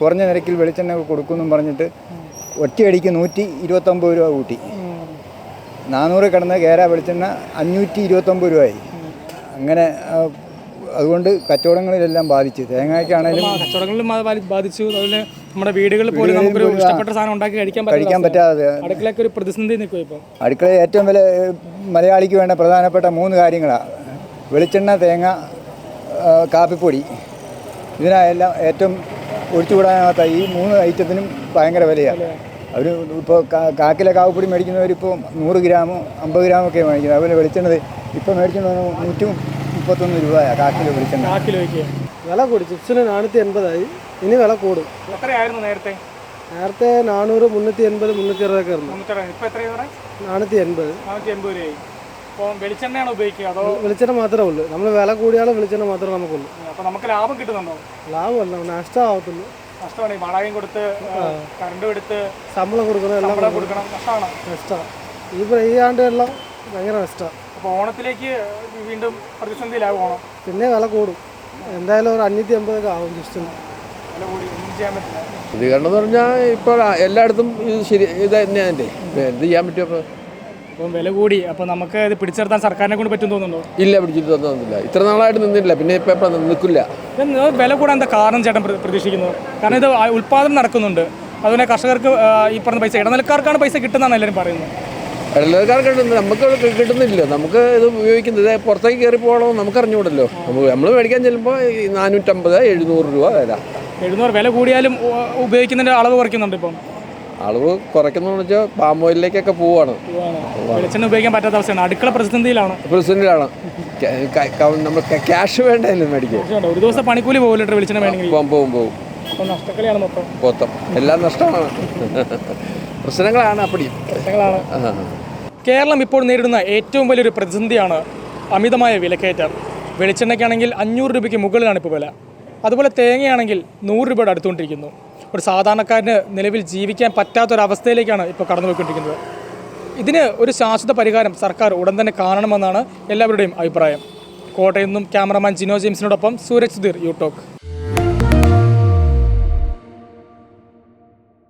S14: കുറഞ്ഞ നിരക്കിൽ വെളിച്ചെണ്ണ കൊടുക്കുമെന്നും പറഞ്ഞിട്ട് ഒറ്റയടിക്ക് നൂറ്റി ഇരുപത്തൊമ്പത് രൂപ കൂട്ടി. നാനൂറ് കിടന്ന കേര വെളിച്ചെണ്ണ അഞ്ഞൂറ്റി ഇരുപത്തൊമ്പത് രൂപയായി. അങ്ങനെ അതുകൊണ്ട് കച്ചവടങ്ങളിലെല്ലാം ബാധിച്ചു. തേങ്ങയ്ക്കാണെങ്കിലും
S2: കച്ചവടങ്ങളിലും ബാധിച്ചു. അതുപോലെ നമ്മുടെ വീടുകളിൽ പോലും നമുക്കൊരു ഇഷ്ടപ്പെട്ട സാധനം ഉണ്ടാക്കി കഴിക്കാൻ
S14: കഴിക്കാൻ പറ്റാതെ.
S2: അടുക്കളയൊക്കെ ഒരു പ്രതിസന്ധി നിൽക്കും ഇപ്പം.
S14: അടുക്കള ഏറ്റവും വലിയ മലയാളിക്ക് വേണ്ട പ്രധാനപ്പെട്ട മൂന്ന് കാര്യങ്ങളാണ് വെളിച്ചെണ്ണ തേങ്ങ കാപ്പിപ്പൊടി. ഇതിനെല്ലാം ഏറ്റവും ഒഴിച്ചുകൂടാനാകാത്ത ഈ മൂന്ന് ഐറ്റത്തിനും ഭയങ്കര വിലയാണ് അവർ ഇപ്പോൾ കാക്കിലെ കാപ്പിപ്പൊടി മേടിക്കുന്നവരിപ്പോൾ നൂറ് ഗ്രാമോ അമ്പത് ഗ്രാമോ ഒക്കെ മേടിക്കുന്നത്. അതുപോലെ വെളിച്ചെണ്ണത് ഇപ്പോൾ മേടിക്കുന്നത് നൂറ്റി മുപ്പത്തൊന്ന് രൂപയാണ് കാക്കിലെ വെളിച്ചെണ്ണ.
S2: വെക്കുക
S15: വില കൂടി. ചിപ്സിന് നാനൂറ്റി എൺപതായി. ഇനി വില കൂടും.
S2: എത്രയായിരുന്നു നേരത്തെ?
S15: നേരത്തെ നാനൂറ് മുന്നൂറ്റി എൺപത് മുന്നൂറ്റി അറുപതൊക്കെ ആയിരുന്നു.
S2: ഇപ്പം എത്രയാണ്
S15: നാനൂറ്റി എൺപത്.
S2: നാനൂറ്റി എൺപത് രൂപയായി. അപ്പോൾ വെളിച്ചെണ്ണയാണ് ഉപയോഗിക്കുക അതോ?
S15: വെളിച്ചെണ്ണ മാത്രമേ ഉള്ളൂ. നമ്മൾ വില കൂടിയാലും വെളിച്ചെണ്ണ മാത്രമേ നമുക്കുള്ളൂ.
S2: അപ്പോൾ നമുക്ക് ലാഭം കിട്ടുന്നുണ്ടോ?
S15: ലാഭമല്ല നഷ്ടമാവത്തുള്ളൂ
S2: നഷ്ടമാണ്. വളയും കൊടുത്ത് കറണ്ടും എടുത്ത്
S15: ശമ്പളം കൊടുക്കണം എല്ലാം
S2: കൊടുക്കണം. നഷ്ടമാണ്?
S15: നഷ്ടമാണ് ഈ പ്ര- എല്ലാം ആണ്ടെല്ലാം ഭയങ്കര നഷ്ടമാണ്
S2: അപ്പോൾ ഓണത്തിലേക്ക് വീണ്ടും പ്രതിസന്ധിയിലാവും ഓണം.
S15: പിന്നെ വില കൂടും. എന്തായാലും ഒരു അഞ്ഞൂറ്റി അമ്പതൊക്കെ ആവും ചിപ്സിന്
S2: വില കൂടി ഒന്നും ചെയ്യാൻ പറ്റില്ല.
S1: ഇത് കാരണം എന്ന് പറഞ്ഞാൽ ഇപ്പോൾ എല്ലായിടത്തും ഇത് ശരി ഇത് തന്നെയാണ് എന്ത് ചെയ്യാൻ പറ്റും അപ്പോൾ?
S2: അപ്പം വില കൂടി. അപ്പോൾ നമുക്ക് ഇത് പിടിച്ചെടുത്താൻ സർക്കാരിനെ കൊണ്ട് പറ്റും തോന്നുന്നുണ്ടോ?
S1: ഇല്ല പിടിച്ചിട്ട് തന്നൊന്നുമില്ല ഇത്ര നാളായിട്ട് നിന്നില്ല പിന്നെ ഇപ്പം ഇപ്പം നിൽക്കില്ല?
S2: വില കൂടാൻ എന്താ കാരണം ചേട്ടൻ പ്രതീക്ഷിക്കുന്നു? പ്രതീക്ഷിക്കുന്നത് കാരണം ഇത് ഉൽപ്പാദനം നടക്കുന്നുണ്ട്. അതുപോലെ കർഷകർക്ക് ഈ പറഞ്ഞ പൈസ ഇടനിലക്കാർക്കാണ് പൈസ കിട്ടുന്നതാണ് എല്ലാവരും പറയുന്നത്.
S1: ഇടനിലക്കാർക്ക് കിട്ടുന്നത് നമുക്ക് കിട്ടുന്നില്ല. നമുക്ക് ഇത് ഉപയോഗിക്കുന്നത് പുറത്തേക്ക് കയറി പോകണമെന്ന് നമുക്ക് അറിഞ്ഞുകൂടല്ലോ നമ്മൾ മേടിക്കാൻ ചെല്ലുമ്പോൾ നാനൂറ്റമ്പത് എഴുന്നൂറ് രൂപ വില.
S2: എഴുന്നൂറ് വില കൂടിയാലും ഉപയോഗിക്കുന്നതിന്റെ ഉപയോഗിക്കുന്നതിന്റെ അളവ് കുറയ്ക്കുന്നുണ്ട് ഇപ്പം.
S1: അളവ് കുറയ്ക്കുന്നതെന്ന് വെച്ചാൽ പാം ഓയിലിലേക്കൊക്കെ പോവാണ്.
S2: വെളിച്ചെണ്ണ ഉപയോഗിക്കാൻ പറ്റാത്ത അവസ്ഥയാണ്. അടുക്കള പ്രതിസന്ധിയിലാണ്.
S1: പ്രസിഡന്റിലാണ് നമ്മൾ ക്യാഷ് വേണ്ടല്ലോ
S2: മേടിക്കും ഒരു ദിവസം പണിക്കൂലി പോകും വെളിച്ചെണ്ണ വേണമെങ്കിൽ.
S1: പോകും പോകും
S2: മൊത്തം.
S1: എല്ലാം നഷ്ടമാണ്. പ്രശ്നങ്ങളാണ് അപ്പടി
S2: പ്രശ്നങ്ങളാണ്. കേരളം ഇപ്പോൾ നേരിടുന്ന ഏറ്റവും വലിയൊരു പ്രതിസന്ധിയാണ് അമിതമായ വിലക്കയറ്റം. വെളിച്ചെണ്ണയ്ക്കാണെങ്കിൽ അഞ്ഞൂറ് രൂപയ്ക്ക് മുകളിലാണ് ഇപ്പോൾ വില. അതുപോലെ തേങ്ങയാണെങ്കിൽ നൂറ് രൂപയുടെ അടുത്തുകൊണ്ടിരിക്കുന്നു. ഒരു സാധാരണക്കാരന് നിലവിൽ ജീവിക്കാൻ പറ്റാത്തൊരവസ്ഥയിലേക്കാണ് ഇപ്പോൾ കടന്നുപോയിക്കൊണ്ടിരിക്കുന്നത്. ഇതിന് ഒരു ശാശ്വത പരിഹാരം സർക്കാർ ഉടൻ തന്നെ കാണണമെന്നാണ് എല്ലാവരുടെയും അഭിപ്രായം. കോട്ടയം നിന്നും ക്യാമറമാൻ ജിനോ ജെയിംസിനോടൊപ്പം സൂരജ് സുധീർ യൂടോക്ക്